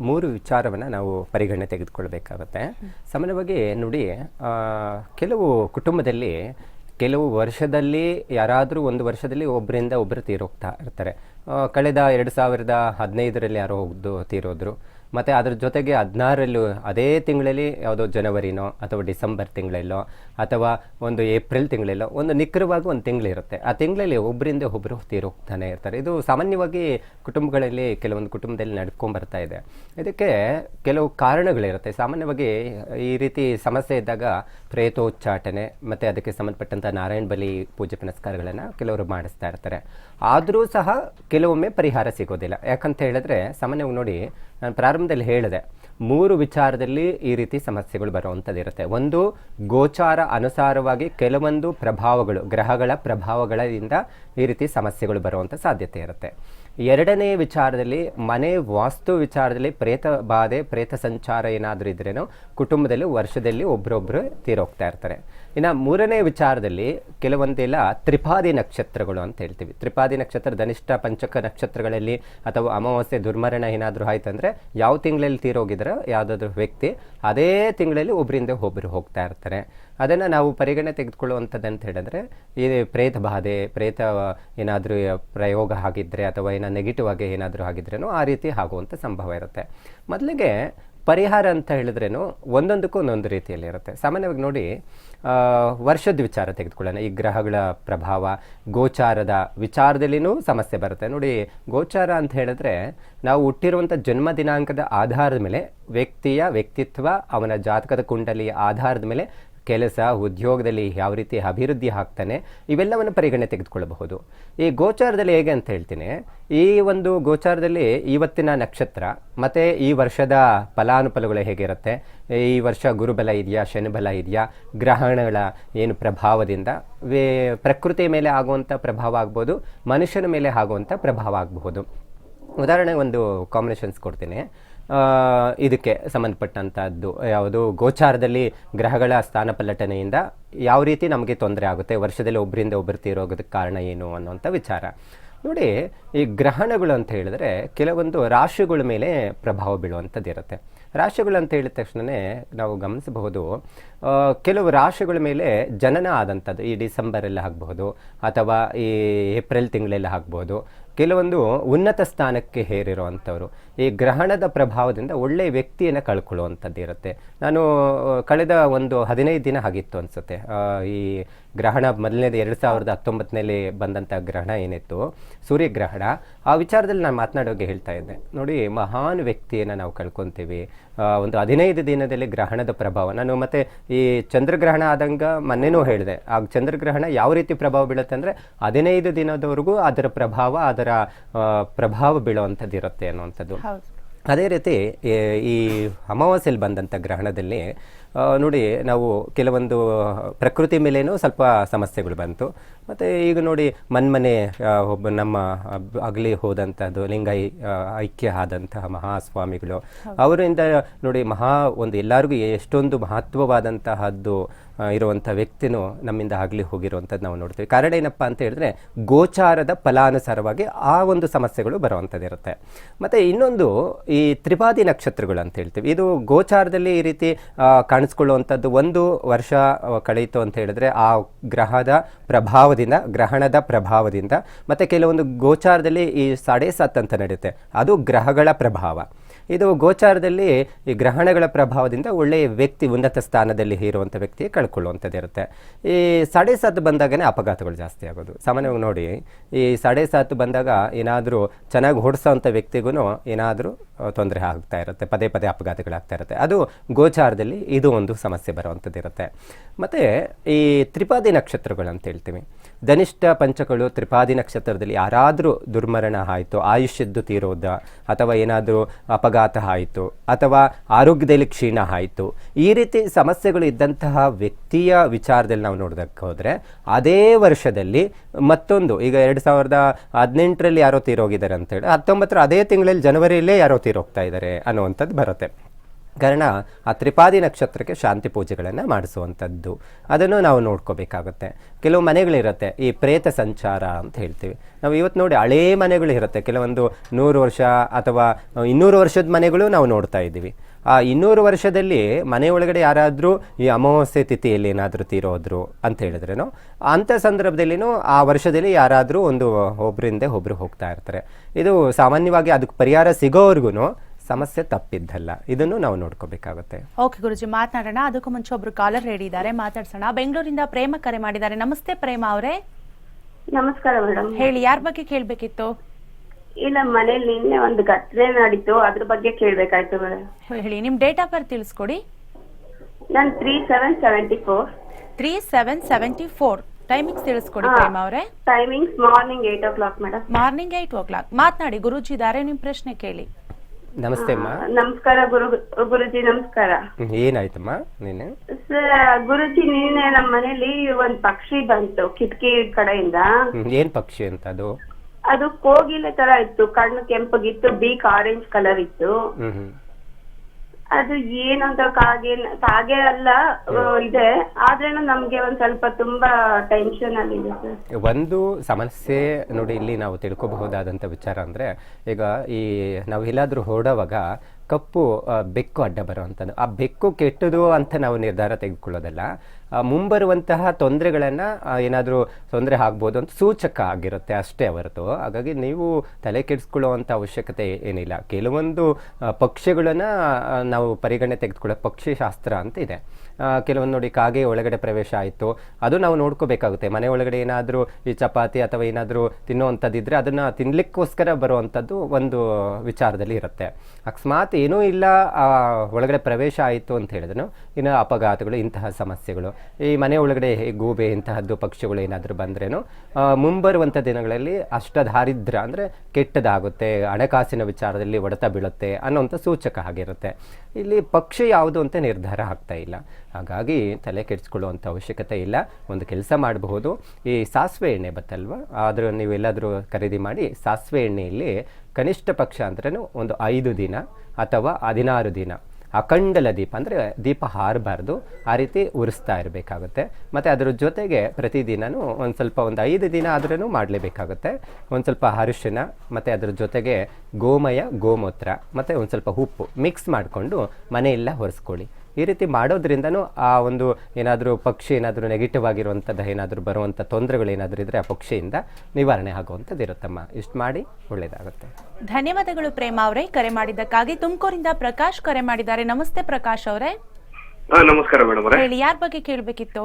ಮೂರು ವಿಚಾರವನ್ನು ನಾವು ಪರಿಗಣನೆ ತೆಗೆದುಕೊಳ್ಬೇಕಾಗುತ್ತೆ. ಸಾಮಾನ್ಯವಾಗಿ ನೋಡಿ ಕೆಲವು ಕುಟುಂಬದಲ್ಲಿ, ಕೆಲವು ವರ್ಷದಲ್ಲಿ, ಯಾರಾದರೂ ಒಂದು ವರ್ಷದಲ್ಲಿ ಒಬ್ಬರಿಂದ ಒಬ್ಬರು ತೀರೋಗ್ತಾ ಇರ್ತಾರೆ. ಕಳೆದ ಎರಡು ಸಾವಿರದ ಹದಿನೈದರಲ್ಲಿ ಯಾರೋ ಒಬ್ಬರು ತೀರೋದ್ರು. ಮತ್ತು ಅದ್ರ ಜೊತೆಗೆ ಹದಿನಾರಲ್ಲೂ ಅದೇ ತಿಂಗಳಲ್ಲಿ ಯಾವುದೋ ಜನವರಿನೋ ಅಥವಾ ಡಿಸೆಂಬರ್ ತಿಂಗಳಲ್ಲೋ ಅಥವಾ ಒಂದು ಏಪ್ರಿಲ್ ತಿಂಗಳಲ್ಲೋ ಒಂದು ನಿಖರವಾಗಿ ಒಂದು ತಿಂಗಳಿರುತ್ತೆ ಆ ತಿಂಗಳಲ್ಲಿ ಒಬ್ಬರಿಂದ ಒಬ್ಬರು ತೀರೋಗ್ತಾನೆ ಇರ್ತಾರೆ. ಇದು ಸಾಮಾನ್ಯವಾಗಿ ಕುಟುಂಬಗಳಲ್ಲಿ ಕೆಲವೊಂದು ಕುಟುಂಬದಲ್ಲಿ ನಡ್ಕೊಂಬರ್ತಾ ಇದೆ. ಇದಕ್ಕೆ ಕೆಲವು ಕಾರಣಗಳಿರುತ್ತೆ. ಸಾಮಾನ್ಯವಾಗಿ ಈ ರೀತಿ ಸಮಸ್ಯೆ ಇದ್ದಾಗ ಪ್ರೇತೋಚ್ಚಾಟನೆ ಮತ್ತು ಅದಕ್ಕೆ ಸಂಬಂಧಪಟ್ಟಂಥ ನಾರಾಯಣ ಬಲಿ ಪೂಜೆ ಪುನಸ್ಕಾರಗಳನ್ನು ಕೆಲವರು ಮಾಡಿಸ್ತಾ ಇರ್ತಾರೆ. ಆದರೂ ಸಹ ಕೆಲವೊಮ್ಮೆ ಪರಿಹಾರ ಸಿಗೋದಿಲ್ಲ. ಯಾಕಂತ ಹೇಳಿದ್ರೆ ಸಾಮಾನ್ಯವಾಗಿ ನೋಡಿ ನಾನು ಪ್ರಾರಂಭದಲ್ಲಿ ಹೇಳಿದೆ, ಮೂರು ವಿಚಾರದಲ್ಲಿ ಈ ರೀತಿ ಸಮಸ್ಯೆಗಳು ಬರುವಂಥದ್ದಿರುತ್ತೆ. ಒಂದು, ಗೋಚಾರ ಅನುಸಾರವಾಗಿ ಕೆಲವೊಂದು ಪ್ರಭಾವಗಳು, ಗ್ರಹಗಳ ಪ್ರಭಾವಗಳಿಂದ ಈ ರೀತಿ ಸಮಸ್ಯೆಗಳು ಬರುವಂಥ ಸಾಧ್ಯತೆ ಇರುತ್ತೆ. ಎರಡನೇ ವಿಚಾರದಲ್ಲಿ, ಮನೆ ವಾಸ್ತು ವಿಚಾರದಲ್ಲಿ ಪ್ರೇತ ಬಾಧೆ, ಪ್ರೇತ ಸಂಚಾರ ಏನಾದರೂ ಇದ್ರೇನೋ, ಕುಟುಂಬದಲ್ಲಿ, ವರ್ಷದಲ್ಲಿ ಒಬ್ಬರೊಬ್ಬರು ತೀರೋಗ್ತಾ ಇರ್ತಾರೆ. ಇನ್ನು ಮೂರನೇ ವಿಚಾರದಲ್ಲಿ ಕೆಲವೊಂದೆಲ್ಲ ತ್ರಿಪಾದಿ ನಕ್ಷತ್ರಗಳು ಅಂತ ಹೇಳ್ತೀವಿ. ತ್ರಿಪಾದಿ ನಕ್ಷತ್ರ, ಧನಿಷ್ಠ, ಪಂಚಕ ನಕ್ಷತ್ರಗಳಲ್ಲಿ ಅಥವಾ ಅಮಾವಾಸ್ಯೆ, ದುರ್ಮರಣ ಏನಾದರೂ ಆಯ್ತಂದ್ರೆ ಯಾವ ತಿಂಗಳಲ್ಲಿ ತೀರೋಗಿದ್ರೆ ಯಾವುದಾದ್ರೂ ವ್ಯಕ್ತಿ ಅದೇ ತಿಂಗಳಲ್ಲಿ ಒಬ್ಬರಿಂದ ಒಬ್ಬರು ಹೋಗ್ತಾ ಇರ್ತಾರೆ. ಅದನ್ನು ನಾವು ಪರಿಗಣನೆ ತೆಗೆದುಕೊಳ್ಳುವಂಥದ್ದು ಅಂತ ಹೇಳಿದ್ರೆ ಈ ಪ್ರೇತ ಬಾಧೆ, ಪ್ರೇತ ಏನಾದರೂ ಪ್ರಯೋಗ ಆಗಿದ್ದರೆ ಅಥವಾ ಏನೋ ನೆಗೆಟಿವ್ ಆಗಿ ಏನಾದರೂ ಆಗಿದ್ರೇನೋ ಆ ರೀತಿ ಆಗುವಂಥ ಸಂಭವ ಇರುತ್ತೆ. ಮೊದಲಿಗೆ ಪರಿಹಾರ ಅಂತ ಹೇಳಿದ್ರೇನು ಒಂದೊಂದಕ್ಕೂ ಒಂದೊಂದು ರೀತಿಯಲ್ಲಿ ಇರುತ್ತೆ. ಸಾಮಾನ್ಯವಾಗಿ ನೋಡಿ ವರ್ಷದ ವಿಚಾರ ತೆಗೆದುಕೊಳ್ಳೋಣ. ಈ ಗ್ರಹಗಳ ಪ್ರಭಾವ, ಗೋಚಾರದ ವಿಚಾರದಲ್ಲಿನೂ ಸಮಸ್ಯೆ ಬರುತ್ತೆ. ನೋಡಿ, ಗೋಚಾರ ಅಂತ ಹೇಳಿದ್ರೆ ನಾವು ಹುಟ್ಟಿರುವಂಥ ಜನ್ಮ ದಿನಾಂಕದ ಆಧಾರದ ಮೇಲೆ ವ್ಯಕ್ತಿಯ ವ್ಯಕ್ತಿತ್ವ, ಅವನ ಜಾತಕದ ಕುಂಡಲಿಯ ಆಧಾರದ ಮೇಲೆ ಕೆಲಸ, ಉದ್ಯೋಗದಲ್ಲಿ ಯಾವ ರೀತಿ ಅಭಿವೃದ್ಧಿ ಆಗ್ತಾನೆ, ಇವೆಲ್ಲವನ್ನು ಪರಿಗಣನೆ ತೆಗೆದುಕೊಳ್ಳಬಹುದು. ಈ ಗೋಚಾರದಲ್ಲಿ ಹೇಗೆ ಅಂತ ಹೇಳ್ತೀನಿ. ಈ ಒಂದು ಗೋಚಾರದಲ್ಲಿ ಇವತ್ತಿನ ನಕ್ಷತ್ರ, ಮತ್ತು ಈ ವರ್ಷದ ಫಲಾನುಫಲಗಳು ಹೇಗಿರುತ್ತೆ? ಈ ವರ್ಷ ಗುರುಬಲ ಇದೆಯಾ, ಶನಿಬಲ ಇದೆಯಾ, ಗ್ರಹಣಗಳ ಏನು ಪ್ರಭಾವದಿಂದ ವೇ, ಪ್ರಕೃತಿಯ ಮೇಲೆ ಆಗುವಂಥ ಪ್ರಭಾವ ಆಗ್ಬೋದು, ಮನುಷ್ಯನ ಮೇಲೆ ಆಗುವಂಥ ಪ್ರಭಾವ ಆಗಬಹುದು. ಉದಾಹರಣೆಗೆ ಒಂದು ಕಾಂಬಿನೇಷನ್ಸ್ ಕೊಡ್ತೀನಿ. ಇದಕ್ಕೆ ಸಂಬಂಧಪಟ್ಟಂಥದ್ದು ಯಾವುದು? ಗೋಚಾರದಲ್ಲಿ ಗ್ರಹಗಳ ಸ್ಥಾನ ಪಲ್ಲಟನೆಯಿಂದ ಯಾವ ರೀತಿ ನಮಗೆ ತೊಂದರೆ ಆಗುತ್ತೆ? ವರ್ಷದಲ್ಲಿ ಒಬ್ಬರಿಂದ ಒಬ್ಬರು ತೀರೋಗೋದಕ್ಕೆ ಕಾರಣ ಏನು ಅನ್ನುವಂಥ ವಿಚಾರ. ನೋಡಿ, ಈ ಗ್ರಹಣಗಳು ಅಂತ ಹೇಳಿದ್ರೆ ಕೆಲವೊಂದು ರಾಶಿಗಳ ಮೇಲೆ ಪ್ರಭಾವ ಬೀಳುವಂಥದ್ದು ಇರುತ್ತೆ. ರಾಶಿಗಳು ಅಂತ ಹೇಳಿದ ತಕ್ಷಣವೇ ನಾವು ಗಮನಿಸಬಹುದು ಕೆಲವು ರಾಶಿಗಳ ಮೇಲೆ ಜನನ ಆದಂಥದ್ದು. ಈ ಡಿಸೆಂಬರಲ್ಲಿ ಆಗಬಹುದು, ಅಥವಾ ಈ ಏಪ್ರಿಲ್ ತಿಂಗಳಲ್ಲಿ ಆಗ್ಬೋದು ಕೆಲವೊಂದು ಉನ್ನತ ಸ್ಥಾನಕ್ಕೆ ಹೇರಿರುವಂಥವ್ರು, ಈ ಗ್ರಹಣದ ಪ್ರಭಾವದಿಂದ ಒಳ್ಳೆಯ ವ್ಯಕ್ತಿಯನ್ನು ಕಳ್ಕೊಳ್ಳುವಂಥದ್ದು ಇರುತ್ತೆ ನಾನು ಕಳೆದ ಒಂದು ಹದಿನೈದು ದಿನ ಆಗಿತ್ತು ಅನಿಸುತ್ತೆ. ಈ ಗ್ರಹಣ ಮೊದಲನೇದು ಎರಡು ಸಾವಿರದ ಹತ್ತೊಂಬತ್ತನಲ್ಲಿ ಬಂದಂಥ ಗ್ರಹಣ ಏನಿತ್ತು? ಸೂರ್ಯಗ್ರಹಣ. ಆ ವಿಚಾರದಲ್ಲಿ ನಾನು ಮಾತನಾಡೋಕೆ ಹೇಳ್ತಾ ಇದ್ದೆ. ನೋಡಿ ಮಹಾನ್ ವ್ಯಕ್ತಿಯನ್ನು ನಾವು ಕಳ್ಕೊತೀವಿ. ಒಂದು ಹದಿನೈದು ದಿನದಲ್ಲಿ ಗ್ರಹಣದ ಪ್ರಭಾವ. ನಾನು ಮತ್ತೆ ಈ ಚಂದ್ರಗ್ರಹಣ ಆದಂಗ ಮೊನ್ನೆನೂ ಹೇಳಿದೆ. ಆ ಚಂದ್ರಗ್ರಹಣ ಯಾವ ರೀತಿ ಪ್ರಭಾವ ಬೀಳುತ್ತೆ ಅಂದರೆ ಹದಿನೈದು ದಿನದವರೆಗೂ ಅದರ ಪ್ರಭಾವ ಅದರ ಪ್ರಭಾವ ಬೀಳುವಂಥದ್ದು ಇರುತ್ತೆ ಅನ್ನುವಂಥದ್ದು. ಅದೇ ರೀತಿ ಈ- ಅಮಾವಾಸ್ಯಲ್ಲಿ ಬಂದಂಥ ಗ್ರಹಣದಲ್ಲಿ ನೋಡಿ ನಾವು ಕೆಲವೊಂದು ಪ್ರಕೃತಿ ಮೇಲೇನೂ ಸ್ವಲ್ಪ ಸಮಸ್ಯೆಗಳು ಬಂತು. ಮತ್ತು ಈಗ ನೋಡಿ ಮನ್ಮನೆ ಒಬ್ಬ ನಮ್ಮ ಅಗಲಿ ಹೋದಂಥದ್ದು ಲಿಂಗೈ ಐಕ್ಯ ಆದಂತಹ ಮಹಾಸ್ವಾಮಿಗಳು. ಅವರಿಂದ ನೋಡಿ ಮಹಾ ಒಂದು ಎಲ್ಲರಿಗೂ ಎಷ್ಟೊಂದು ಮಹತ್ವವಾದಂತಹದ್ದು ಇರುವಂಥ ವ್ಯಕ್ತಿನೂ ನಮ್ಮಿಂದ ಆಗಲಿ ಹೋಗಿರುವಂಥದ್ದು ನಾವು ನೋಡ್ತೀವಿ. ಕಾರಣ ಏನಪ್ಪ ಅಂತ ಹೇಳಿದ್ರೆ ಗೋಚಾರದ ಫಲಾನುಸಾರವಾಗಿ ಆ ಒಂದು ಸಮಸ್ಯೆಗಳು ಬರುವಂಥದ್ದು ಇರುತ್ತೆ ಮತ್ತು ಇನ್ನೊಂದು ಈ ತ್ರಿಪಾದಿ ನಕ್ಷತ್ರಗಳು ಅಂತ ಹೇಳ್ತೀವಿ. ಇದು ಗೋಚಾರದಲ್ಲಿ ಈ ರೀತಿ ಕಾಣಿಸ್ಕೊಳ್ಳುವಂಥದ್ದು ಒಂದು ವರ್ಷ ಕಳೆಯಿತು ಅಂತ ಹೇಳಿದ್ರೆ ಆ ಗ್ರಹದ ಪ್ರಭಾವದಿಂದ, ಗ್ರಹಣದ ಪ್ರಭಾವದಿಂದ ಮತ್ತು ಕೆಲವೊಂದು ಗೋಚಾರದಲ್ಲಿ ಈ ಸಾಡೆ ಸತ್ ಅಂತ ನಡೆಯುತ್ತೆ. ಅದು ಗ್ರಹಗಳ ಪ್ರಭಾವ. ಇದು ಗೋಚಾರದಲ್ಲಿ ಈ ಗ್ರಹಣಗಳ ಪ್ರಭಾವದಿಂದ ಒಳ್ಳೆಯ ವ್ಯಕ್ತಿ ಉನ್ನತ ಸ್ಥಾನದಲ್ಲಿ ಇರುವಂಥ ವ್ಯಕ್ತಿ ಕಳ್ಕೊಳ್ಳುವಂಥದ್ದು ಇರುತ್ತೆ. ಈ ಸಾಡೆ ಸಾತ್ ಬಂದಾಗನೇ ಅಪಘಾತಗಳು ಜಾಸ್ತಿ ಆಗೋದು. ಸಾಮಾನ್ಯವಾಗಿ ನೋಡಿ, ಈ ಸಾಡೆ ಸಾತ್ ಬಂದಾಗ ಏನಾದರೂ ಚೆನ್ನಾಗಿ ಓಡಿಸೋವಂಥ ವ್ಯಕ್ತಿಗೂ ಏನಾದರೂ ತೊಂದರೆ ಆಗ್ತಾ ಇರುತ್ತೆ, ಪದೇ ಪದೇ ಅಪಘಾತಗಳಾಗ್ತಾ ಇರುತ್ತೆ. ಅದು ಗೋಚಾರದಲ್ಲಿ ಇದು ಒಂದು ಸಮಸ್ಯೆ ಬರುವಂಥದ್ದು ಇರುತ್ತೆ. ಮತ್ತು ಈ ತ್ರಿಪಾದಿ ನಕ್ಷತ್ರಗಳು ಅಂತ ಹೇಳ್ತೀವಿ. ಧನಿಷ್ಠ, ಪಂಚಗಳು ತ್ರಿಪಾದಿ ನಕ್ಷತ್ರದಲ್ಲಿ ಯಾರಾದರೂ ದುರ್ಮರಣ ಆಯಿತು, ಆಯುಷ್ಯದ್ದು ತೀರೋದ ಅಥವಾ ಏನಾದರೂ ಅಪಘಾತ ಆಯಿತು, ಅಥವಾ ಆರೋಗ್ಯದಲ್ಲಿ ಕ್ಷೀಣ ಆಯಿತು, ಈ ರೀತಿ ಸಮಸ್ಯೆಗಳು ಇದ್ದಂತಹ ವ್ಯಕ್ತಿಯ ವಿಚಾರದಲ್ಲಿ ನಾವು ನೋಡೋದಕ್ಕೆ ಹೋದರೆ, ಅದೇ ವರ್ಷದಲ್ಲಿ ಮತ್ತೊಂದು, ಈಗ ಎರಡು ಸಾವಿರದ ಹದಿನೆಂಟರಲ್ಲಿ ಯಾರೋ ತೀರೋಗಿದ್ದಾರೆ ಅಂತೇಳಿ ಹತ್ತೊಂಬತ್ತರ ಅದೇ ತಿಂಗಳಲ್ಲಿ ಜನವರಿಯಲ್ಲೇ ಯಾರೋ ತೀರೋಗ್ತಾ ಇದ್ದಾರೆ ಅನ್ನುವಂಥದ್ದು ಬರುತ್ತೆ. ಕಾರಣ, ಆ ತ್ರಿಪಾದಿ ನಕ್ಷತ್ರಕ್ಕೆ ಶಾಂತಿ ಪೂಜೆಗಳನ್ನು ಮಾಡಿಸುವಂಥದ್ದು. ಅದನ್ನು ನಾವು ನೋಡ್ಕೋಬೇಕಾಗುತ್ತೆ. ಕೆಲವು ಮನೆಗಳಿರುತ್ತೆ, ಈ ಪ್ರೇತ ಸಂಚಾರ ಅಂತ ಹೇಳ್ತೀವಿ. ನಾವು ಇವತ್ತು ನೋಡಿ ಹಳೇ ಮನೆಗಳು ಇರುತ್ತೆ ಕೆಲವೊಂದು ನೂರು ವರ್ಷ ಅಥವಾ ಇನ್ನೂರು ವರ್ಷದ ಮನೆಗಳು ನಾವು ನೋಡ್ತಾ ಇದ್ದೀವಿ. ಆ ಇನ್ನೂರು ವರ್ಷದಲ್ಲಿ ಮನೆ ಒಳಗಡೆ ಯಾರಾದರೂ ಈ ಅಮಾವಾಸ್ಯೆ ತಿಥಿಯಲ್ಲಿ ಏನಾದರೂ ತೀರೋದ್ರು ಅಂತ ಹೇಳಿದ್ರೇನು ಅಂಥ ಸಂದರ್ಭದಲ್ಲಿನೂ ಆ ವರ್ಷದಲ್ಲಿ ಯಾರಾದರೂ ಒಂದು ಒಬ್ಬರಿಂದ ಒಬ್ಬರು ಹೋಗ್ತಾ ಇರ್ತಾರೆ. ಇದು ಸಾಮಾನ್ಯವಾಗಿ ಅದಕ್ಕೆ ಪರಿಹಾರ ಸಿಗೋವರೆಗೂ ಸಮಸ್ಯೆ ತಪ್ಪಿದ್ದಲ್ಲ. ಇದನ್ನು ನಾವು ನೋಡ್ಕೋಬೇಕಾಗುತ್ತೆ. ಓಕೆ ಗುರುಜಿ ಮಾತನಾಡೋಣ. ಅದಕ್ಕೂ ಮುಂಚೆ ಒಬ್ರು ಕಾಲರ್ ರೆಡಿ ಇದ್ದಾರೆ ಮಾತಾಡ್ಸೋಣ. ಬೆಂಗಳೂರಿಂದ ಪ್ರೇಮ ಕರೆ ಮಾಡಿದ್ದಾರೆ. ನಮಸ್ತೆ ಪ್ರೇಮ ಅವರೇ. ನಮಸ್ಕಾರ ಮೇಡಮ್. ಹೇಳಿ ಯಾರ ಬಗ್ಗೆ ಕೇಳಬೇಕಿತ್ತು? ಇಲ್ಲ ಮನೇಲಿ ನಿನ್ನೆ ಒಂದು ಘಟನೆ ನಡೀತು ಅದ್ರ ಬಗ್ಗೆ ಕೇಳ್ಬೇಕಾಯ್ತು ಮೇಡಮ್ ಹೇಳಿ ನಿಮ್ಮ ಡೇಟ್ ಆಫ್ ಬರ್ತ್ ತಿಳಿಸ್ಕೊಡಿ. ನಾನ್ three seven seventy four three seven seventy four timings ತಿಳಿಸ್ಕೊಡಿ ಹಾ. ಪ್ರೇಮ ಅವರೇ. Timings morning eight o'clock madam morning eight o'clock ಮಾತನಾಡಿ ಗುರುಜಿ ದಾರೆ ನಿಮ್ಮ ಪ್ರಶ್ನೆ ಕೇಳಿ. ನಮಸ್ತೆ ಅಮ್ಮ. ನಮಸ್ಕಾರ ಗುರು ಗುರುಜಿ ನಮಸ್ಕಾರ. ಹ್ಮ್, ಏನಾಯ್ತಮ್ಮ ನೀನು ಸರ್ ಗುರುಜಿ ನಿನ್ನೆ ನಮ್ಮ ಮನೇಲಿ ಒಂದ್ ಪಕ್ಷಿ ಬಂತು ಕಿಟಕಿ ಕಡೆಯಿಂದ. ಹ್ಮ್, ಏನ್ ಪಕ್ಷಿ ಅಂತ ಅದು ಅದು ಕೋಗಿಲೆ ತರ ಇತ್ತು. ಕಣ್ಣು ಕೆಂಪಗಿತ್ತು ಬೀಕ್ ಆರೆಂಜ್ ಕಲರ್ ಇತ್ತು. ಅದು ಏನು ಏನಂತ ಕಾಗೆ ಕಾಗೆ ಅಲ್ಲ ಇದೆ. ಆದ್ರೆ ನಮ್ಗೆ ಒಂದ್ ಸ್ವಲ್ಪ ತುಂಬಾ ಟೆನ್ಷನ್ ಆಗಿದೆ ಸರ್. ಒಂದು ಸಮಸ್ಯೆ ನೋಡಿ ಇಲ್ಲಿ ನಾವು ತಿಳ್ಕೋಬಹುದಾದಂತ ವಿಚಾರ ಅಂದ್ರೆ ಈಗ ಈ ನಾವು ಎಲ್ಲಾದರೂ ಹೊರಡುವಾಗ ಕಪ್ಪು ಆ, ಬೆಕ್ಕು ಅಡ್ಡ ಬರುವಂಥದ್ದು ಆ ಬೆಕ್ಕು ಕೆಟ್ಟದು ಅಂತ ನಾವು ನಿರ್ಧಾರ ತೆಗೆದುಕೊಳ್ಳೋದಲ್ಲ. ಮುಂಬರುವಂತಹ ತೊಂದರೆಗಳನ್ನು ಏನಾದರೂ ತೊಂದರೆ ಆಗ್ಬೋದು ಅಂತ ಸೂಚಕ ಆಗಿರುತ್ತೆ ಅಷ್ಟೇ ಹೊರತು. ಹಾಗಾಗಿ ನೀವು ತಲೆ ಕೆಡಿಸ್ಕೊಳ್ಳುವಂಥ ಅವಶ್ಯಕತೆ ಏನಿಲ್ಲ. ಕೆಲವೊಂದು ಪಕ್ಷಿಗಳನ್ನು ನಾವು ಪರಿಗಣನೆ ತೆಗೆದುಕೊಳ್ಳೋ ಪಕ್ಷಿ ಶಾಸ್ತ್ರ ಅಂತ ಇದೆ. ಕೆಲವೊಂದು ನೋಡಿ ಕಾಗೆ ಒಳಗಡೆ ಪ್ರವೇಶ ಆಯಿತು. ಅದು ನಾವು ನೋಡ್ಕೋಬೇಕಾಗುತ್ತೆ. ಮನೆ ಒಳಗಡೆ ಏನಾದರೂ ಈ ಚಪಾತಿ ಅಥವಾ ಏನಾದರೂ ತಿನ್ನುವಂಥದ್ದಿದ್ರೆ ಅದನ್ನು ತಿನ್ನಲಿಕ್ಕೋಸ್ಕರ ಬರುವಂಥದ್ದು ಒಂದು ವಿಚಾರದಲ್ಲಿ ಇರುತ್ತೆ. ಅಕಸ್ಮಾತ್ ಏನೂ ಇಲ್ಲ ಒಳಗಡೆ ಪ್ರವೇಶ ಆಯಿತು ಅಂತ ಹೇಳಿದ್ರು. ಇನ್ನು ಅಪಘಾತಗಳು, ಇಂತಹ ಸಮಸ್ಯೆಗಳು. ಈ ಮನೆ ಒಳಗಡೆ ಗೂಬೆ ಇಂತಹದ್ದು ಪಕ್ಷಿಗಳು ಏನಾದರೂ ಬಂದ್ರೇನು ಮುಂಬರುವಂಥ ದಿನಗಳಲ್ಲಿ ಅಷ್ಟದಾರಿದ್ರ ಅಂದರೆ ಕೆಟ್ಟದಾಗುತ್ತೆ, ಹಣಕಾಸಿನ ವಿಚಾರದಲ್ಲಿ ಹೊಡೆತ ಬೀಳುತ್ತೆ ಅನ್ನೋಂಥ ಸೂಚಕ ಆಗಿರುತ್ತೆ. ಇಲ್ಲಿ ಪಕ್ಷಿ ಯಾವುದು ಅಂತ ನಿರ್ಧಾರ ಆಗ್ತಾ ಇಲ್ಲ. ಹಾಗಾಗಿ ತಲೆ ಕೆಡಿಸ್ಕೊಳ್ಳುವಂಥ ಅವಶ್ಯಕತೆ ಇಲ್ಲ. ಒಂದು ಕೆಲಸ ಮಾಡಬಹುದು. ಈ ಸಾಸಿವೆ ಎಣ್ಣೆ ಬತ್ತಲ್ವ? ಆದರೂ ನೀವು ಎಲ್ಲಾದರೂ ಖರೀದಿ ಮಾಡಿ ಸಾಸಿವೆ ಎಣ್ಣೆಯಲ್ಲಿ ಕನಿಷ್ಠ ಪಕ್ಷ ಅಂದ್ರೂ ಒಂದು ಐದು ದಿನ ಅಥವಾ ಹದಿನಾರು ದಿನ. ಅಖಂಡಲ ದೀಪ ಅಂದರೆ ದೀಪ ಹಾರಬಾರ್ದು, ಆ ರೀತಿ ಉರಿಸ್ತಾ ಇರಬೇಕಾಗುತ್ತೆ. ಮತ್ತು ಅದರ ಜೊತೆಗೆ ಪ್ರತಿದಿನವೂ ಒಂದು ಸ್ವಲ್ಪ ಒಂದು ಐದು ದಿನ ಆದ್ರೂ ಮಾಡಲೇಬೇಕಾಗುತ್ತೆ. ಒಂದು ಸ್ವಲ್ಪ ಅರಿಶಿನ, ಮತ್ತು ಅದರ ಜೊತೆಗೆ ಗೋಮಯ, ಗೋಮೂತ್ರ, ಮತ್ತು ಒಂದು ಸ್ವಲ್ಪ ಉಪ್ಪು ಮಿಕ್ಸ್ ಮಾಡಿಕೊಂಡು ಮನೆಯೆಲ್ಲ ಒರೆಸ್ಕೊಳ್ಳಿ. ಈ ರೀತಿ ಮಾಡೋದ್ರಿಂದನೂ ಆ ಒಂದು ಏನಾದರೂ ಪಕ್ಷಿ ಏನಾದರೂ ನೆಗೆಟಿವ್ ಆಗಿರುವಂಥದ್ದು ಏನಾದರೂ ಬರುವಂಥ ತೊಂದರೆಗಳು ಏನಾದರೂ ಇದ್ದರೆ ಆ ಪಕ್ಷಿಯಿಂದ ನಿವಾರಣೆ ಆಗುವಂಥದ್ದು ಇರುತ್ತಮ್ಮ. ಇಷ್ಟು ಮಾಡಿ ಒಳ್ಳೆಯದಾಗುತ್ತೆ ಧನ್ಯವಾದಗಳು ಪ್ರೇಮ ಅವರೇ. ಕರೆ ಮಾಡಿದ್ದಕ್ಕಾಗಿ ತುಮಕೂರಿಂದ ಪ್ರಕಾಶ್ ಕರೆ ಮಾಡಿದ್ದಾರೆ. ನಮಸ್ತೆ ಪ್ರಕಾಶ್ ಅವರೇ. ಹಾ ನಮಸ್ಕಾರ ಮೇಡಮ್ ಅವರೇ. ಹೇಳಿ ಯಾರ ಬಗ್ಗೆ ಕೇಳಬೇಕಿತ್ತು?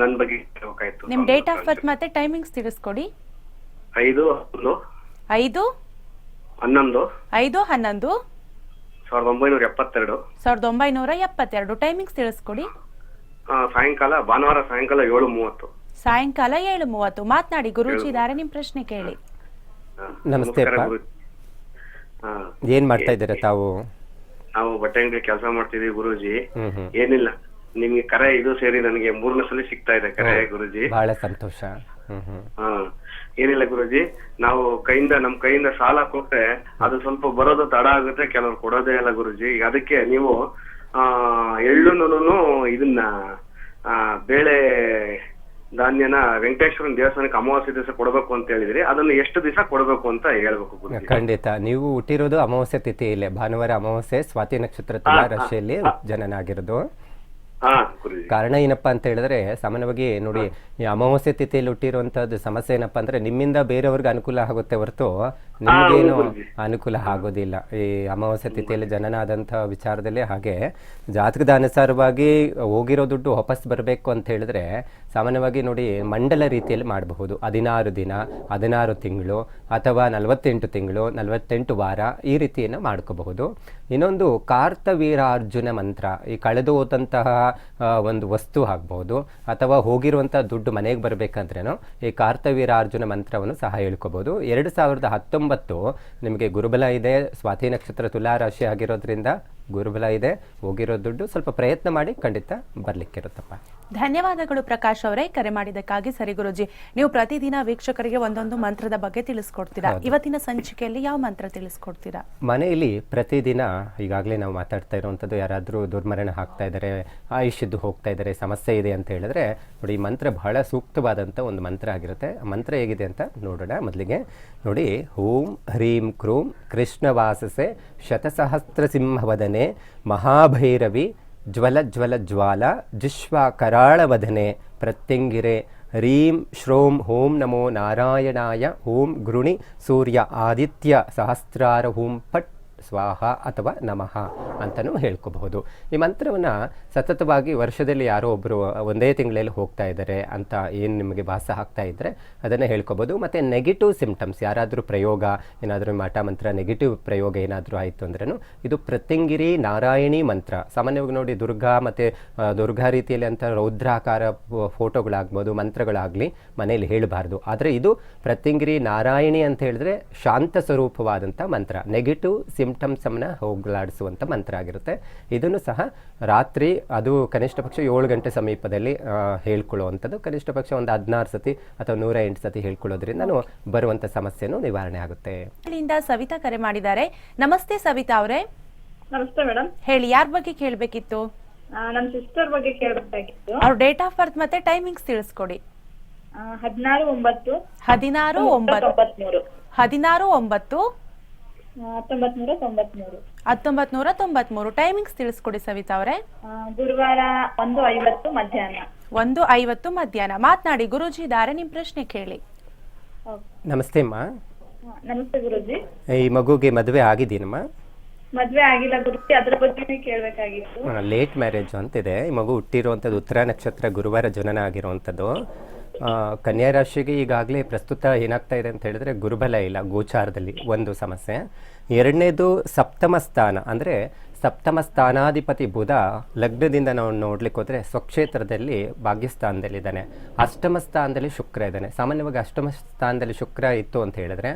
ನನ್ನ ಬಗ್ಗೆ ಕೇಳ್ಬೇಕಾಯ್ತು. ನಿಮ್ಮ ಡೇಟ್ ಆಫ್ ಬರ್ತ್ ಮತ್ತೆ ಟೈಮಿಂಗ್ಸ್ ತಿಳಿಸ್ಕೊಡಿ. ಐದು ಐದು? ಹನ್ನೊಂದು. ಐದು ಹನ್ನೊಂದು? ಸಾವಿರದ ಒಂಬೈನೂರ ಎಪ್ಪತ್ತೆರಡು. ಸಾವಿರದ ಒಂಬೈನೂರ ಎಪ್ಪತ್ತೆರಡು. ಟೈಮಿಂಗ್ಸ್ ತಿಳಿಸ್ಕೊಡಿ. ಆ, ಸಾಯಂಕಾಲ ಭಾನುವಾರ ಸಾಯಂಕಾಲ ಏಳು ಮೂವತ್ತು. ಸಾಯಂಕಾಲ ಏಳು ಮೂವತ್ತು. ಮಾತನಾಡಿ ಗುರೂಜಿ ಇದ್ದಾರೆ ನಿಮ್ಮ ಪ್ರಶ್ನೆ ಕೇಳಿ. ನಮಸ್ತೆ ನಮಸ್ಕಾರ ಅಪ್ಪ. ಗುರು. ಏನು ಮಾಡ್ತಾ ಇದ್ದೀರಾ ತಾವು? ನಾವು ಬಟ್ಟೆ ಅಂಗಡಿ ಕೆಲಸ ಮಾಡ್ತಿದೀವಿ ಗುರುಜಿ. ಏನಿಲ್ಲ. ನಿಮ್ಗೆ ಕರೆ ಇದು ಸೇರಿ ನನಗೆ ಮೂರನೇ ಸಲ ಸಿಗ್ತಾ ಇದೆ ಕರೆ ಗುರುಜಿ. ಬಹಳ ಸಂತೋಷ. ಹ್ಮ್ ಹ್ಮ್. ಹಾ. ಏನಿಲ್ಲ ಗುರುಜಿ ನಾವು ಕೈಯಿಂದ ನಮ್ ಕೈಯಿಂದ ಸಾಲ ಕೊಟ್ರೆ ಅದು ಸ್ವಲ್ಪ ಬರೋದು ತಡ ಆಗುತ್ತೆ ಕೆಲವ್ರು ಕೊಡೋದೇ ಇಲ್ಲ ಗುರುಜಿ. ಈಗ ಅದಕ್ಕೆ ನೀವು ಆ ಎಳ್ಳುನೂ ಇದನ್ನ ಆ ಬೇಳೆ ಧಾನ್ಯನ ವೆಂಕಟೇಶ್ವರನ ದೇವಸ್ಥಾನಕ್ಕೆ ಅಮಾವಾಸ್ಯ ದಿವಸ ಕೊಡಬೇಕು ಅಂತ ಹೇಳಿದ್ರಿ. ಅದನ್ನ ಎಷ್ಟು ದಿವಸ ಕೊಡಬೇಕು ಅಂತ ಹೇಳ್ಬೇಕು ಗುರುಜಿ. ಖಂಡಿತ. ನೀವು ಹುಟ್ಟಿರೋದು ಅಮಾವಾಸ್ಯೆ ತಿಥಿಯಲ್ಲೇ ಭಾನುವಾರ ಅಮಾವಾಸ್ಯೆ ಸ್ವಾತಿ ನಕ್ಷತ್ರ ತುಲಾ ರಾಶಿಯಲ್ಲಿ ಗುರುಜಿ ಕಾರಣ ಏನಪ್ಪಾ ಅಂತ ಹೇಳಿದ್ರೆ, ಸಾಮಾನ್ಯವಾಗಿ ನೋಡಿ, ಈ ಅಮಾವಾಸ್ಯೆ ತಿಥಿಯಲ್ಲಿ ಹುಟ್ಟಿರುವಂತಹದ್ದು ಸಮಸ್ಯೆ ಏನಪ್ಪಾ ಅಂದ್ರೆ, ನಿಮ್ಮಿಂದ ಬೇರೆಯವ್ರಿಗೆ ಅನುಕೂಲ ಆಗುತ್ತೆ ಹೊರತು ನಿಮಗೇನು ಅನುಕೂಲ ಆಗೋದಿಲ್ಲ. ಈ ಅಮಾವಾಸ್ಯ ತಿಥಿಯಲ್ಲಿ ಜನನ ವಿಚಾರದಲ್ಲಿ ಹಾಗೆ ಜಾತಕದ ಅನುಸಾರವಾಗಿ ಹೋಗಿರೋ ದುಡ್ಡು ವಾಪಸ್ ಬರಬೇಕು ಅಂತ ಹೇಳಿದ್ರೆ ಸಾಮಾನ್ಯವಾಗಿ ನೋಡಿ ಮಂಡಲ ರೀತಿಯಲ್ಲಿ ಮಾಡಬಹುದು. ಹದಿನಾರು ದಿನ ಹದಿನಾರು ತಿಂಗಳು ಅಥವಾ ನಲವತ್ತೆಂಟು ತಿಂಗಳು ನಲವತ್ತೆಂಟು ವಾರ ಈ ರೀತಿಯನ್ನು ಮಾಡ್ಕೋಬಹುದು. ಇನ್ನೊಂದು ಕಾರ್ತವೀರಾರ್ಜುನ ಮಂತ್ರ ಈ ಕಳೆದು ಹೋದಂತಹ ಒಂದು ವಸ್ತು ಆಗ್ಬಹುದು ಅಥವಾ ಹೋಗಿರುವಂತಹ ದುಡ್ಡು ಮನೆಗೆ ಬರಬೇಕಂದ್ರೇನು ಈ ಕಾರ್ತವೀರಾರ್ಜುನ ಮಂತ್ರವನ್ನು ಸಹ ಹೇಳ್ಕೋಬಹುದು. ಎರಡು ಸಾವಿರದ ಹತ್ತೊಂಬತ್ತು ನಿಮಗೆ ಗುರುಬಲ ಇದೆ. ಸ್ವಾತಿ ನಕ್ಷತ್ರ ತುಲಾ ರಾಶಿ ಆಗಿರೋದ್ರಿಂದ ಗುರುಬಲ ಇದೆ ಹೋಗಿರೋ ದುಡ್ಡು ಸ್ವಲ್ಪ ಪ್ರಯತ್ನ ಮಾಡಿ ಖಂಡಿತ ಬರ್ಲಿಕ್ಕಿರುತ್ತಪ್ಪ ಧನ್ಯವಾದಗಳು ಪ್ರಕಾಶ್ ಅವರೇ ಕರೆ ಮಾಡಿದ್ದಕ್ಕಾಗಿ ಸರಿ ಗುರುಜಿ. ನೀವು ಪ್ರತಿದಿನ ವೀಕ್ಷಕರಿಗೆ ಒಂದೊಂದು ಮಂತ್ರದ ಬಗ್ಗೆ ತಿಳಿಸ್ಕೊಡ್ತೀರಾ? ಇವತ್ತಿನ ಸಂಚಿಕೆಯಲ್ಲಿ ಯಾವ ಮಂತ್ರ ತಿಳಿಸ್ಕೊಡ್ತೀರಾ? ಮನೆಯಲ್ಲಿ ಪ್ರತಿದಿನ ಈಗಾಗಲೇ ನಾವು ಮಾತಾಡ್ತಾ ಇರುವಂಥದ್ದು ಯಾರಾದರೂ ದುರ್ಮರಣ ಹಾಕ್ತಾ ಇದ್ದಾರೆ ಆಯುಷ್ಯದ್ದು ಹೋಗ್ತಾ ಇದ್ದಾರೆ ಸಮಸ್ಯೆ ಇದೆ ಅಂತ ಹೇಳಿದ್ರೆ ನೋಡಿ ಈ ಮಂತ್ರ ಬಹಳ ಸೂಕ್ತವಾದಂಥ ಒಂದು ಮಂತ್ರ ಆಗಿರುತ್ತೆ. ಮಂತ್ರ ಹೇಗಿದೆ ಅಂತ ನೋಡೋಣ ಮೊದಲಿಗೆ. ನೋಡಿ ಓಂ ಹ್ರೀಂ ಕ್ರೂಂ ಕೃಷ್ಣ ವಾಸಸೆ ಶತಸಹಸ್ರ ಸಿಂಹವದನೆ. ಮಹಾಭೈರವಿ ಜ್ವಲ ಜ್ವಲ ಜ್ವಾಲ ಜಿಶ್ವ ಕರಾಳವದನೆ ಪ್ರತ್ಯಂಗಿರೆ ಹ್ರೀಂ ಶ್ರೋಂ ಓಂ ನಮೋ ನಾರಾಯಣಾಯ ಓಂ ಗೃಣಿ ಸೂರ್ಯ ಆದಿತ್ಯ ಸಹಸ್ರಾರ ಓಂ ಪಟ್ ಸ್ವಾಹ ಅಥವಾ ನಮಃ ಅಂತಲೂ ಹೇಳ್ಕೋಬಹುದು. ಈ ಮಂತ್ರವನ್ನು ಸತತವಾಗಿ ವರ್ಷದಲ್ಲಿ ಯಾರೋ ಒಬ್ಬರು ಒಂದೇ ತಿಂಗಳಲ್ಲಿ ಹೋಗ್ತಾ ಇದ್ದಾರೆ ಅಂತ ಏನು ನಿಮಗೆ ಭಾಸ ಆಗ್ತಾ ಇದ್ದರೆ ಅದನ್ನು ಹೇಳ್ಕೋಬೋದು ಮತ್ತು ನೆಗೆಟಿವ್ ಸಿಂಪ್ಟಮ್ಸ್ ಯಾರಾದರೂ ಪ್ರಯೋಗ, ಏನಾದರೂ ಮಾಟ ಮಂತ್ರ ನೆಗೆಟಿವ್ ಪ್ರಯೋಗ ಏನಾದರೂ ಆಯಿತು ಅಂದ್ರೂ ಇದು ಪ್ರತಿಂಗಿರಿ ನಾರಾಯಣಿ ಮಂತ್ರ. ಸಾಮಾನ್ಯವಾಗಿ ನೋಡಿ ದುರ್ಗಾ ಮತ್ತು ದುರ್ಗಾ ರೀತಿಯಲ್ಲಿ ಅಂತ ರೌದ್ರಾಕಾರ ಫೋಟೋಗಳಾಗ್ಬೋದು, ಮಂತ್ರಗಳಾಗಲಿ ಮನೆಯಲ್ಲಿ ಹೇಳಬಾರ್ದು. ಆದರೆ ಇದು ಪ್ರತಿಂಗಿರಿ ನಾರಾಯಣಿ ಅಂತ ಹೇಳಿದ್ರೆ ಶಾಂತ ಸ್ವರೂಪವಾದಂಥ ಮಂತ್ರ. ನೆಗೆಟಿವ್ ಸಿಮ್ಟಮ್ಸನ್ನು ಹೋಗಲಾಡಿಸುವಂಥ ಮಂತ್ರ ಆಗಿರುತ್ತೆ. ಇದನ್ನು ಸಹ ರಾತ್ರಿ ಅದು ಕನಿಷ್ಠ ಪಕ್ಷ ಏಳು ಗಂಟೆ ಸಮೀಪದಲ್ಲಿ ಹೇಳ್ಕೊಳ್ಳುವಂಥದ್ದು. ಕನಿಷ್ಠ ಪಕ್ಷ ಒಂದು ಹದಿನಾರು ಸತಿ ಅಥವಾ ನೂರ ಎಂಟು ಸತಿ ಹೇಳ್ಕೊಳ್ಳೋದ್ರಿಂದ ಬರುವಂಥ ಸಮಸ್ಯೆನೂ ನಿವಾರಣೆ ಆಗುತ್ತೆ. ಇಲ್ಲಿಂದ ಸವಿತಾ ಕರೆ ಮಾಡಿದ್ದಾರೆ. ನಮಸ್ತೆ ಸವಿತಾ ಅವರೇ. ನಮಸ್ತೆ ಮೇಡಮ್. ಹೇಳಿ ಯಾರ ಬಗ್ಗೆ ಕೇಳಬೇಕಿತ್ತು? ನಮ್ಮ ಸಿಸ್ಟರ್ ಬಗ್ಗೆ ಕೇಳಬೇಕಾಗಿತ್ತು. ಅವ್ರ ಡೇಟ್ ಆಫ್ ಬರ್ತ್ ಮತ್ತೆ ಟೈಮಿಂಗ್ಸ್ ತಿಳಿಸ್ಕೊಡಿ. ಹದಿನಾರು ಒಂಬತ್ತು. ಹದಿನಾರು ಒಂಬತ್ತು. ಹದಿನಾರು ಒಂಬತ್ತು. ಹತ್ತೊಂಬತ್ ನೂರ ತೊಂಬತ್ಮೂರು. ಹತ್ತೊಂಬತ್ ನೂರ ತೊಂಬತ್ಮೂರು. ಟೈಮಿಂಗ್ಸ್ ತಿಳಿಸ್ಕೊಡಿ ಸವಿತಾ ಅವರೇ. ಆ, ಗುರುವಾರ ಒಂದು ಐವತ್ತು ಮಧ್ಯಾಹ್ನ. ಒಂದು ಐವತ್ತು ಮಧ್ಯಾಹ್ನ. ಮಾತನಾಡಿ ಗುರೂಜಿ ದಾರೆ ನಿಮ್ ಪ್ರಶ್ನೆ ಕೇಳಿ. ನಮಸ್ತೆ ಅಮ್ಮ. ನಮಸ್ತೆ ಗುರುಜಿ. ಈ ಮಗುಗೆ ಮದುವೆ ಆಗಿದ್ದೀನಮ್ಮ ಮದ್ವೆ ಆಗಿಲ್ಲ ಗುರುಜಿ ಅದ್ರ ಬಗ್ಗೆನೇ ಕೇಳಬೇಕಾಗಿತ್ತು. ಲೇಟ್ ಮ್ಯಾರೇಜ್ ಅಂತಿದೆ. ಈ ಮಗು ಹುಟ್ಟಿರುವಂಥದ್ದು ಉತ್ತರ ನಕ್ಷತ್ರ ಗುರುವಾರ ಜನನ ಆಗಿರುವಂಥದ್ದು. ಆ, ಕನ್ಯಾ ರಾಶಿಗೆ ಈಗಾಗಲೇ ಪ್ರಸ್ತುತ ಏನಾಗ್ತಾ ಇದೆ ಅಂತ ಹೇಳಿದ್ರೆ ಗುರುಬಲ ಇಲ್ಲ, ಗೋಚಾರದಲ್ಲಿ ಒಂದು ಸಮಸ್ಯೆ. ಎರಡನೇದು ಸಪ್ತಮ ಸ್ಥಾನ, ಅಂದರೆ ಸಪ್ತಮ ಸ್ಥಾನಾಧಿಪತಿ ಬುಧ ಲಗ್ನದಿಂದ ನಾವು ನೋಡ್ಲಿಕ್ಕೆ ಹೋದ್ರೆ ಸ್ವಕ್ಷೇತ್ರದಲ್ಲಿ ಭಾಗ್ಯಸ್ಥಾನದಲ್ಲಿದ್ದಾನೆ. ಅಷ್ಟಮ ಸ್ಥಾನದಲ್ಲಿ ಶುಕ್ರ ಇದ್ದಾನೆ. ಸಾಮಾನ್ಯವಾಗಿ ಅಷ್ಟಮ ಸ್ಥಾನದಲ್ಲಿ ಶುಕ್ರ ಇತ್ತು ಅಂತ ಹೇಳಿದ್ರೆ